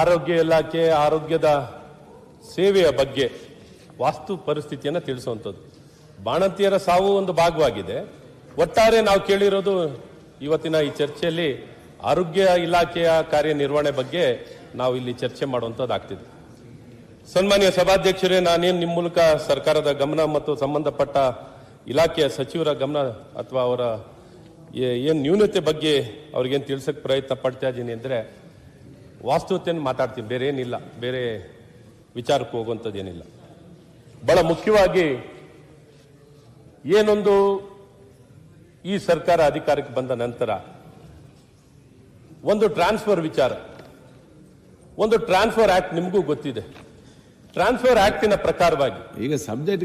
ಆರೋಗ್ಯ ಇಲಾಖೆ, ಆರೋಗ್ಯದ ಸೇವೆಯ ಬಗ್ಗೆ ವಾಸ್ತು ಪರಿಸ್ಥಿತಿಯನ್ನು ತಿಳಿಸುವಂಥದ್ದು. ಬಾಣಂತಿಯರ ಸಾವು ಒಂದು ಭಾಗವಾಗಿದೆ. ಒಟ್ಟಾರೆ ನಾವು ಕೇಳಿರೋದು ಇವತ್ತಿನ ಈ ಚರ್ಚೆಯಲ್ಲಿ ಆರೋಗ್ಯ ಇಲಾಖೆಯ ಕಾರ್ಯನಿರ್ವಹಣೆ ಬಗ್ಗೆ ನಾವು ಇಲ್ಲಿ ಚರ್ಚೆ ಮಾಡುವಂಥದ್ದಾಗ್ತಿದೆ. ಸನ್ಮಾನ್ಯ ಸಭಾಧ್ಯಕ್ಷರೇ, ನಾನೇನು ನಿಮ್ಮ ಮೂಲಕ ಸರ್ಕಾರದ ಗಮನ ಮತ್ತು ಸಂಬಂಧಪಟ್ಟ ಇಲಾಖೆಯ ಸಚಿವರ ಗಮನ ಅಥವಾ ಅವರ ಏನು ನ್ಯೂನತೆ ಬಗ್ಗೆ ಅವ್ರಿಗೇನು ತಿಳಿಸಕ್ಕೆ ಪ್ರಯತ್ನ ಪಡ್ತಾ ಇದ್ದೀನಿ ಅಂದರೆ ವಾಸ್ತವತೆಯನ್ನು ಮಾತಾಡ್ತೀನಿ. ಬೇರೆ ಏನಿಲ್ಲ. ಬೇರೆ ವಿಚಾರಕ್ಕೆ ಹೋಗುವಂಥದ್ದೇನಿಲ್ಲ ಬಹಳ ಮುಖ್ಯವಾಗಿ ಏನೊಂದು ಈ ಸರ್ಕಾರ ಅಧಿಕಾರಕ್ಕೆ ಬಂದ ನಂತರ ಒಂದು ಟ್ರಾನ್ಸ್ಫರ್ ವಿಚಾರ. ಒಂದು ಟ್ರಾನ್ಸ್ಫರ್ ಆಕ್ಟ್ ನಿಮಗೂ ಗೊತ್ತಿದೆ. ಟ್ರಾನ್ಸ್ಫರ್ ಆಕ್ಟಿನ ಪ್ರಕಾರವಾಗಿ. ಈಗ subject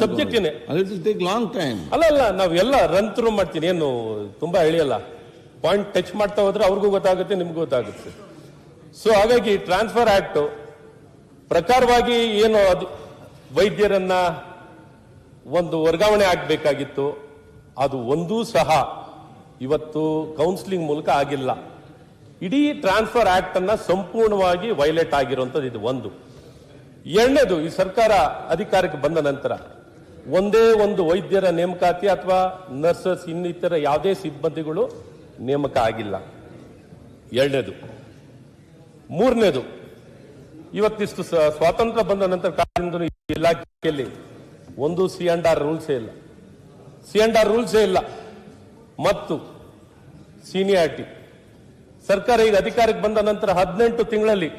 subject take long time ಅಲ್ಲ ಅಲ್ಲ ನಾವು ಎಲ್ಲ ರನ್ ಥ್ರೂ ಮಾಡ್ತೀನಿ. ಏನು ತುಂಬಾ ಎಳೆಯಲ್ಲ. ಪಾಯಿಂಟ್ ಟಚ್ ಮಾಡ್ತಾ ಹೋದ್ರೆ ಅವ್ರಿಗೂ ಗೊತ್ತಾಗುತ್ತೆ ನಿಮ್ಗೂ ಗೊತ್ತಾಗುತ್ತೆ. ಸೊ ಹಾಗಾಗಿ ಟ್ರಾನ್ಸ್ಫರ್ ಆಕ್ಟ್ ಪ್ರಕಾರವಾಗಿ ಏನು ಅದು ವೈದ್ಯರನ್ನ ಒಂದು ವರ್ಗಾವಣೆ ಆಗಬೇಕಾಗಿತ್ತು. ಅದು ಒಂದೂ ಸಹ ಇವತ್ತು ಕೌನ್ಸಿಲಿಂಗ್ ಮೂಲಕ ಆಗಿಲ್ಲ. ಇಡೀ ಟ್ರಾನ್ಸ್ಫರ್ ಆಕ್ಟ್ ಅನ್ನ ಸಂಪೂರ್ಣವಾಗಿ ವೈಲೇಟ್ ಆಗಿರುವಂತದ್ದು ಇದು ಒಂದು. ಎರಡನೇದು, ಈ ಸರ್ಕಾರ ಅಧಿಕಾರಕ್ಕೆ ಬಂದ ನಂತರ ಒಂದೇ ಒಂದು ವೈದ್ಯರ ನೇಮಕಾತಿ ಅಥವಾ ನರ್ಸಸ್ ಇನ್ನಿತರ ಯಾವುದೇ ಸಿಬ್ಬಂದಿಗಳು ನೇಮಕ ಆಗಿಲ್ಲ. ಎರಡನೇದು ಮೂರನೇದು, ಇವತ್ತಿಷ್ಟು ಸ್ವಾತಂತ್ರ್ಯ ಬಂದ ನಂತರ ಕಾಲದಿಂದ ಇಲಾಖೆಯಲ್ಲಿ ಒಂದು ಸಿ ಅಂಡ್ ಆರ್ ರೂಲ್ಸೇ ಇಲ್ಲ. ಸಿ ಅಂಡ್ ಆರ್ ರೂಲ್ಸೇ ಇಲ್ಲ. ಮತ್ತು ಸೀನಿಯಾರಿಟಿ. ಸರ್ಕಾರ ಈಗ ಅಧಿಕಾರಕ್ಕೆ ಬಂದ ನಂತರ ಹದಿನೆಂಟು ತಿಂಗಳಲ್ಲಿ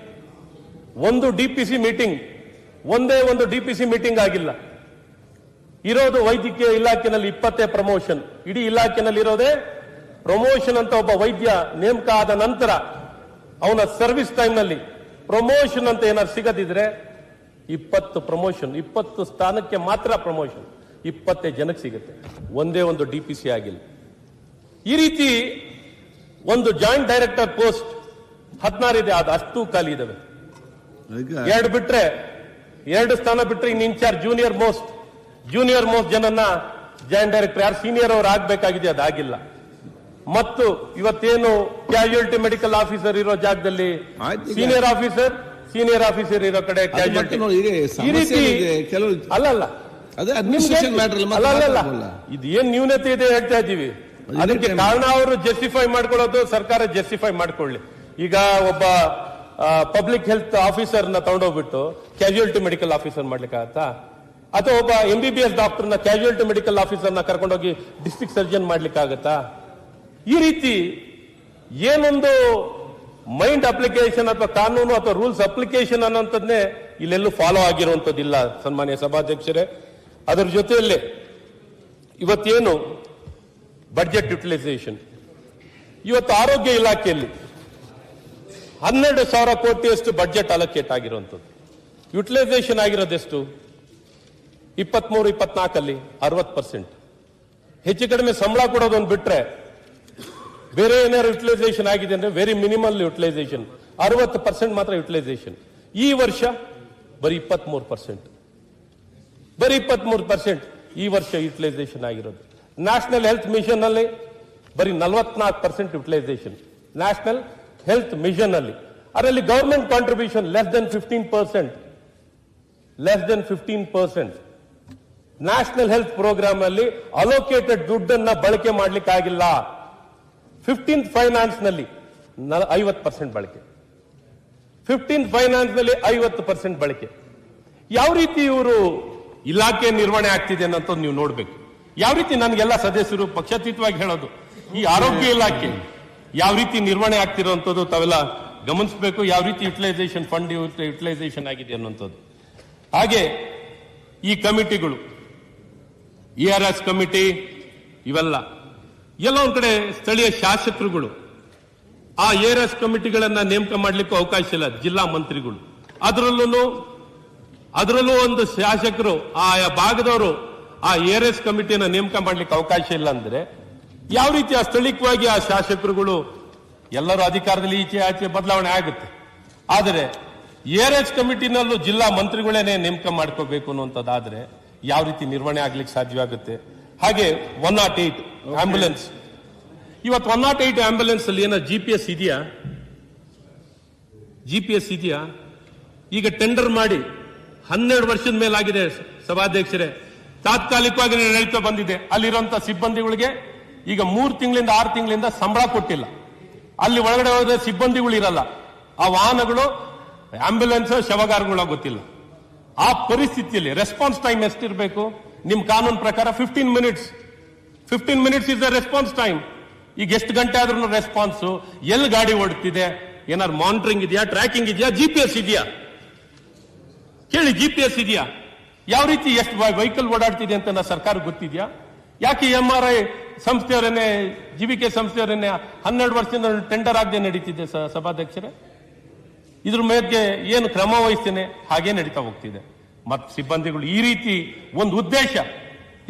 ಒಂದು ಡಿಪಿಸಿ ಮೀಟಿಂಗ್, ಒಂದೇ ಒಂದು ಡಿಪಿಸಿ ಮೀಟಿಂಗ್ ಆಗಿಲ್ಲ. ಇರೋದು ವೈದ್ಯಕೀಯ ಇಲಾಖೆಯಲ್ಲಿ ಇಪ್ಪತ್ತೇ ಪ್ರಮೋಷನ್. ಇಡೀ ಇಲಾಖೆನಲ್ಲಿ ಇರೋದೇ ಪ್ರಮೋಷನ್ ಅಂತ ಒಬ್ಬ ವೈದ್ಯ ನೇಮಕ ಆದ ನಂತರ ಅವನ ಸರ್ವಿಸ್ ಟೈಮ್ನಲ್ಲಿ ಪ್ರಮೋಷನ್ ಅಂತ ಏನಾದ್ರು ಸಿಗದಿದ್ರೆ ಇಪ್ಪತ್ತು ಪ್ರಮೋಷನ್ ಇಪ್ಪತ್ತು ಸ್ಥಾನಕ್ಕೆ ಮಾತ್ರ ಪ್ರಮೋಷನ್ ಇಪ್ಪತ್ತೇ ಜನಕ್ಕೆ ಸಿಗುತ್ತೆ. ಒಂದೇ ಒಂದು ಡಿ ಪಿ ಸಿ ಆಗಿಲ್ಲ. ಈ ರೀತಿ ಒಂದು ಜಾಯಿಂಟ್ ಡೈರೆಕ್ಟರ್ ಪೋಸ್ಟ್ ಹದಿನಾರಿದೆ ಅದು ಅಷ್ಟು ಖಾಲಿ ಇದಾವೆ. ಎರಡು ಬಿಟ್ರೆ ಎರಡು ಸ್ಥಾನ ಬಿಟ್ರೆ in incharge junior most junior most ಜನನ್ನ joint director ಯಾರು ಸೀನಿಯರ್ ಅವ್ರು ಆಗ್ಬೇಕಾಗಿದೆ ಅದಾಗಿಲ್ಲ. ಮತ್ತು ಇವತ್ತೇನು ಕ್ಯಾಶುಯಾಲಿಟಿ ಮೆಡಿಕಲ್ ಆಫೀಸರ್ ಇರೋ ಜಾಗದಲ್ಲಿ ಸೀನಿಯರ್ ಆಫೀಸರ್ ಸೀನಿಯರ್ ಆಫೀಸರ್ ಇರೋ ಕಡೆ ಕ್ಯಾಶುಯಾಲಿಟಿ ನೋಡಿ, ಈ ರೀತಿ ಕೆಲವು ಅಲ್ಲ ಅಲ್ಲ ಇದು ನ್ಯೂನತೆ ಇದೆ ಹೇಳ್ತಾ ಇದ್ದೀವಿ. ಅದಕ್ಕೆ ಕಾರಣ ಅವರು ಜಸ್ಟಿಫೈ ಮಾಡ್ಕೊಳ್ಳೋದು ಸರ್ಕಾರ ಜಸ್ಟಿಫೈ ಮಾಡ್ಕೊಳ್ಳಿ. ಈಗ ಒಬ್ಬ ಪಬ್ಲಿಕ್ ಹೆಲ್ತ್ ಆಫೀಸರ್ನ ತಗೊಂಡೋಗ್ಬಿಟ್ಟು ಕ್ಯಾಶುಯಾಲಿಟಿ ಮೆಡಿಕಲ್ ಆಫೀಸರ್ ಮಾಡ್ಲಿಕ್ಕಾಗತ್ತಾ ಅಥವಾ ಒಬ್ಬ ಎಂಬಿಬಿಎಸ್ ಬಿ ಬಿ ಎಸ್ ಡಾಕ್ಟರ್ನ ಕ್ಯಾಶುಯಾಲಿಟಿ ಮೆಡಿಕಲ್ ಆಫೀಸರ್ನ ಕರ್ಕೊಂಡೋಗಿ ಡಿಸ್ಟಿಕ್ ಸರ್ಜನ್ ಮಾಡ್ಲಿಕ್ಕಾಗತ್ತಾ ಈ ರೀತಿ ಏನೊಂದು ಮೈಂಡ್ ಅಪ್ಲಿಕೇಶನ್ ಅಥವಾ ಕಾನೂನು ಅಥವಾ ರೂಲ್ಸ್ ಅಪ್ಲಿಕೇಶನ್ ಅನ್ನೋಂಥದ್ನೇ ಇಲ್ಲೆಲ್ಲೂ ಫಾಲೋ ಆಗಿರುವಂತದ್ದಿಲ್ಲ ಸನ್ಮಾನ್ಯ ಸಭಾಧ್ಯಕ್ಷರೇ. ಅದರ ಜೊತೆಯಲ್ಲಿ ಇವತ್ತೇನು ಬಡ್ಜೆಟ್ ಯುಟಿಲೈಸೇಷನ್ ಇವತ್ತು ಆರೋಗ್ಯ ಇಲಾಖೆಯಲ್ಲಿ ಹನ್ನೆರಡು ಸಾವಿರ ಕೋಟಿಯಷ್ಟು ಬಡ್ಜೆಟ್ ಅಲೋಕೇಟ್ ಆಗಿರುವಂಥದ್ದು. ಯುಟಿಲೈಸೇಷನ್ ಆಗಿರೋದೆಷ್ಟು ಇಪ್ಪತ್ಮೂರು, ಇಪ್ಪತ್ನಾಲ್ಕಲ್ಲಿ ಅರವತ್ತು ಪರ್ಸೆಂಟ್ ಹೆಚ್ಚು ಕಡಿಮೆ ಸಂಬಳ ಕೊಡೋದೊಂದು ಬಿಟ್ರೆ ಬೇರೆ ಏನಾದ್ರು ಯುಟಿಲೈಸೇಷನ್ ಆಗಿದೆ ಅಂದ್ರೆ ವೆರಿ ಮಿನಿಮಲ್ ಯುಟಿಲೈಸೇಷನ್ ಅರವತ್ತು ಪರ್ಸೆಂಟ್ ಮಾತ್ರ ಯುಟಿಲೈಸೇಷನ್ ಈ ವರ್ಷ ಬರೀ ಇಪ್ಪತ್ಮೂರು ಪರ್ಸೆಂಟ್ ಬರೀ ಇಪ್ಪತ್ಮೂರು ಪರ್ಸೆಂಟ್ ಈ ವರ್ಷ ಯುಟಿಲೈಸೇಷನ್ ಆಗಿರೋದು. ನ್ಯಾಷನಲ್ ಹೆಲ್ತ್ ಮಿಷನ್ ಅಲ್ಲಿ ಬರೀ ನಲವತ್ನಾಲ್ಕು percent utilisation national health mission ಅಲ್ಲಿ. ಅದರಲ್ಲಿ government contribution less than fifteen percent less than fifteen percent national health programme ಅಲ್ಲಿ ಅಲೋಕೇಟೆಡ್ ದುಡ್ಡನ್ನ ಬಳಕೆ ಮಾಡ್ಲಿಕ್ಕೆ ಆಗಿಲ್ಲ ಫಿಫ್ಟೀನ್ ಫೈನಾನ್ಸ್ನಲ್ಲಿ ಐವತ್ತು ಪರ್ಸೆಂಟ್ ಬಳಕೆ. ಫಿಫ್ಟೀನ್ ಫೈನಾನ್ಸ್ನಲ್ಲಿ ಐವತ್ತು ಪರ್ಸೆಂಟ್ ಬಳಕೆ. ಯಾವ ರೀತಿ ಇವರು ಇಲಾಖೆ ನಿರ್ವಹಣೆ ಆಗ್ತಿದೆ ಅನ್ನೋದು ನೀವು ನೋಡ್ಬೇಕು. ಯಾವ ರೀತಿ ನನಗೆಲ್ಲ ಸದಸ್ಯರು ಪಕ್ಷಾತೀತವಾಗಿ ಹೇಳೋದು. ಈ ಆರೋಗ್ಯ ಇಲಾಖೆ ಯಾವ ರೀತಿ ನಿರ್ವಹಣೆ ಆಗ್ತಿರೋಂಥದ್ದು ತಾವೆಲ್ಲ ಗಮನಿಸಬೇಕು. ಯಾವ ರೀತಿ ಯುಟಿಲೈಸೇಷನ್ ಫಂಡ್ ಯುಟಿಲೈಸೇಷನ್ ಆಗಿದೆ ಅನ್ನುವಂಥದ್ದು ಹಾಗೆ ಈ ಕಮಿಟಿಗಳು ಇ ಆರ್ ಎಸ್ ಕಮಿಟಿ, ಇವೆಲ್ಲ ಎಲ್ಲ ಒಂದ್ ಕಡೆ ಸ್ಥಳೀಯ ಶಾಸಕರುಗಳು. ಆ ಎಸ್ ಕಮಿಟಿಗಳನ್ನ ನೇಮಕ ಮಾಡ್ಲಿಕ್ಕೂ ಅವಕಾಶ ಇಲ್ಲ, ಜಿಲ್ಲಾ ಮಂತ್ರಿಗಳು. ಅದರಲ್ಲೂ ಅದರಲ್ಲೂ ಒಂದು ಶಾಸಕರು ಆಯಾ ಭಾಗದವರು ಆ ಎಸ್ ಕಮಿಟಿಯನ್ನ ನೇಮಕ ಮಾಡ್ಲಿಕ್ಕೆ ಅವಕಾಶ ಇಲ್ಲ ಅಂದ್ರೆ, ಯಾವ ರೀತಿ ಆ ಸ್ಥಳೀಯವಾಗಿ ಆ ಶಾಸಕರುಗಳು ಎಲ್ಲರೂ ಅಧಿಕಾರದಲ್ಲಿ ಈಚೆ ಆಚೆ ಬದಲಾವಣೆ ಆಗುತ್ತೆ. ಆದರೆ ಎಸ್ ಕಮಿಟಿನಲ್ಲೂ ಜಿಲ್ಲಾ ಮಂತ್ರಿಗಳೇನೆ ನೇಮಕ ಮಾಡ್ಕೋಬೇಕು ಅನ್ನುವಂಥದ್ದಾದ್ರೆ ಯಾವ ರೀತಿ ನಿರ್ವಹಣೆ ಆಗ್ಲಿಕ್ಕೆ ಸಾಧ್ಯವಾಗುತ್ತೆ? ಹಾಗೆ one nought eight G P S ಇದೆಯಾ? ಜಿ ಪಿ ಎಸ್ ಇದೆಯಾ? ಈಗ ಟೆಂಡರ್ ಮಾಡಿ ಹನ್ನೆರಡು ವರ್ಷದ ಮೇಲಾಗಿದೆ ಸಭಾಧ್ಯಕ್ಷರೇ. ತಾತ್ಕಾಲಿಕವಾಗಿ ನಡೀತಾ ಬಂದಿದೆ ಅಲ್ಲಿರುವಂತಹ ಸಿಬ್ಬಂದಿಗಳಿಗೆ ಈಗ ಮೂರು ತಿಂಗಳಿಂದ ಆರು ತಿಂಗಳಿಂದ ಸಂಬಳ ಕೊಟ್ಟಿಲ್ಲ. ಅಲ್ಲಿ ಒಳಗಡೆ ಹೋದ ಸಿಬ್ಬಂದಿಗಳು ಇರಲ್ಲ ಆ ವಾಹನಗಳು ಆಂಬ್ಯುಲೆನ್ಸ್ ಶವಗಾರಗಳ ಗೊತ್ತಿಲ್ಲ ಆ ಪರಿಸ್ಥಿತಿಯಲ್ಲಿ ರೆಸ್ಪಾನ್ಸ್ ಟೈಮ್ ಎಷ್ಟಿರಬೇಕು? ನಿಮ್ ಕಾನೂನು ಪ್ರಕಾರ fifteen minutes fifteen minutes is the response time ಈಗ ಎಷ್ಟು ಗಂಟೆ ಆದ್ರೂ ರೆಸ್ಪಾನ್ಸ್ ಎಲ್ಲಿ ಗಾಡಿ ಓಡುತ್ತಿದೆ ಏನಾದ್ರು ಮಾನಿಟರಿಂಗ್ ಇದೆಯಾ? ಟ್ರ್ಯಾಕಿಂಗ್ ಇದೆಯಾ? ಜಿ ಪಿ ಎಸ್ ಇದೆಯಾ? ಕೇಳಿ ಜಿ ಪಿ ಎಸ್ ಇದೆಯಾ? ಯಾವ ರೀತಿ ಎಷ್ಟು ವೆಹಿಕಲ್ ಓಡಾಡ್ತಿದೆ ಅಂತ ನಾ ಸರ್ಕಾರ ಗೊತ್ತಿದೆಯಾ? ಯಾಕೆ ಎಂ ಆರ್ ಐ ಸಂಸ್ಥೆಯವರನ್ನೇ ಕೆ ಸಂಸ್ಥೆಯವರನ್ನೇ ಹನ್ನೆರಡು ವರ್ಷದಿಂದ ಟೆಂಡರ್ ಆಗದೆ ನಡೀತಿದೆ ಸಭಾಧ್ಯಕ್ಷರೇ? ಇದ್ರ ಮೇಲೆ ಏನು ಕ್ರಮ ವಹಿಸ್ತೇನೆ, ಹಾಗೆ ನಡೀತಾ ಹೋಗ್ತಿದೆ. ಮತ್ತು ಸಿಬ್ಬಂದಿಗಳು ಈ ರೀತಿ ಒಂದು ಉದ್ದೇಶ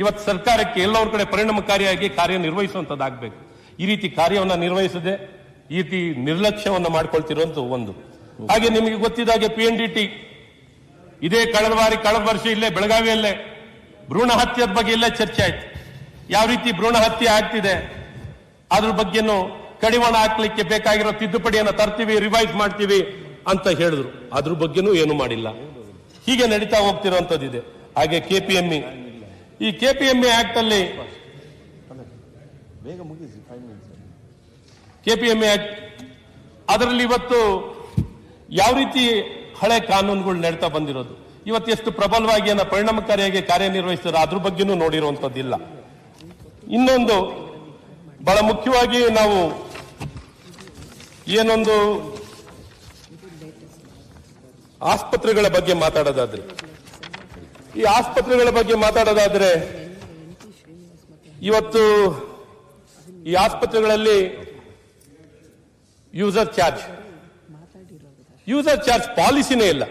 ಇವತ್ತು ಸರ್ಕಾರಕ್ಕೆ ಎಲ್ಲವ್ರ ಕಡೆ ಪರಿಣಾಮಕಾರಿಯಾಗಿ ಕಾರ್ಯನಿರ್ವಹಿಸುವಂತದ್ದಾಗಬೇಕು ಈ ರೀತಿ ಕಾರ್ಯವನ್ನ ನಿರ್ವಹಿಸದೆ, ಈ ರೀತಿ ನಿರ್ಲಕ್ಷ್ಯವನ್ನು ಮಾಡ್ಕೊಳ್ತಿರುವಂತ ಒಂದು. ಹಾಗೆ ನಿಮಗೆ ಗೊತ್ತಿದ್ದಾಗೆ ಪಿ ಎನ್ ಡಿ ಟಿ ಇದೇ ಕಳೆದ ಬಾರಿ, ಕಳೆದ ವರ್ಷ ಇಲ್ಲೇ ಬೆಳಗಾವಿಯಲ್ಲೇ ಭ್ರೂಣ ಹತ್ಯದ ಬಗ್ಗೆ ಇಲ್ಲೇ ಚರ್ಚೆ ಆಯ್ತು. ಯಾವ ರೀತಿ ಭ್ರೂಣ ಹತ್ಯೆ ಆಗ್ತಿದೆ, ಅದ್ರ ಬಗ್ಗೆನೂ ಕಡಿವಾಣ ಹಾಕ್ಲಿಕ್ಕೆ ಬೇಕಾಗಿರೋ ತಿದ್ದುಪಡಿಯನ್ನು ತರ್ತೀವಿ ರಿವೈಸ್ ಮಾಡ್ತೀವಿ. ಅಂತ ಹೇಳಿದ್ರು. ಅದ್ರ ಬಗ್ಗೆನೂ ಏನು ಮಾಡಿಲ್ಲ. ಹೀಗೆ ನಡೀತಾ ಹೋಗ್ತಿರೋಂಥದ್ದಿದೆ. ಹಾಗೆ ಕೆಪಿಎಂಇ ಈ ಕೆಪಿಎಂಇ ಆಕ್ಟ್ ಅಲ್ಲಿ ಕೆಪಿಎಂಇ ಆಕ್ಟ್ ಅದರಲ್ಲಿ ಇವತ್ತು ಯಾವ ರೀತಿ ಹಳೆ ಕಾನೂನುಗಳು ನಡೀತಾ ಬಂದಿರೋದು? ಇವತ್ತು ಎಷ್ಟು ಪ್ರಬಲವಾಗಿ ಅನ್ನ ಪರಿಣಾಮಕಾರಿಯಾಗಿ ಕಾರ್ಯನಿರ್ವಹಿಸಿದ್ರೆ ಅದ್ರ ಬಗ್ಗೆನೂ ನೋಡಿರುವಂತದ್ದಿಲ್ಲ ಇನ್ನೊಂದು ಬಹಳ ಮುಖ್ಯವಾಗಿ ನಾವು ಏನೊಂದು ಆಸ್ಪತ್ರೆಗಳ ಬಗ್ಗೆ ಮಾತಾಡೋದಾದ್ರೆ. ಈ ಆಸ್ಪತ್ರೆಗಳ ಬಗ್ಗೆ ಮಾತಾಡೋದಾದ್ರೆ, ಇವತ್ತು ಈ ಆಸ್ಪತ್ರೆಗಳಲ್ಲಿ ಯೂಸರ್ ಚಾರ್ಜ್. ಯೂಸರ್ ಚಾರ್ಜ್ ಪಾಲಿಸಿನೇ ಇಲ್ಲ.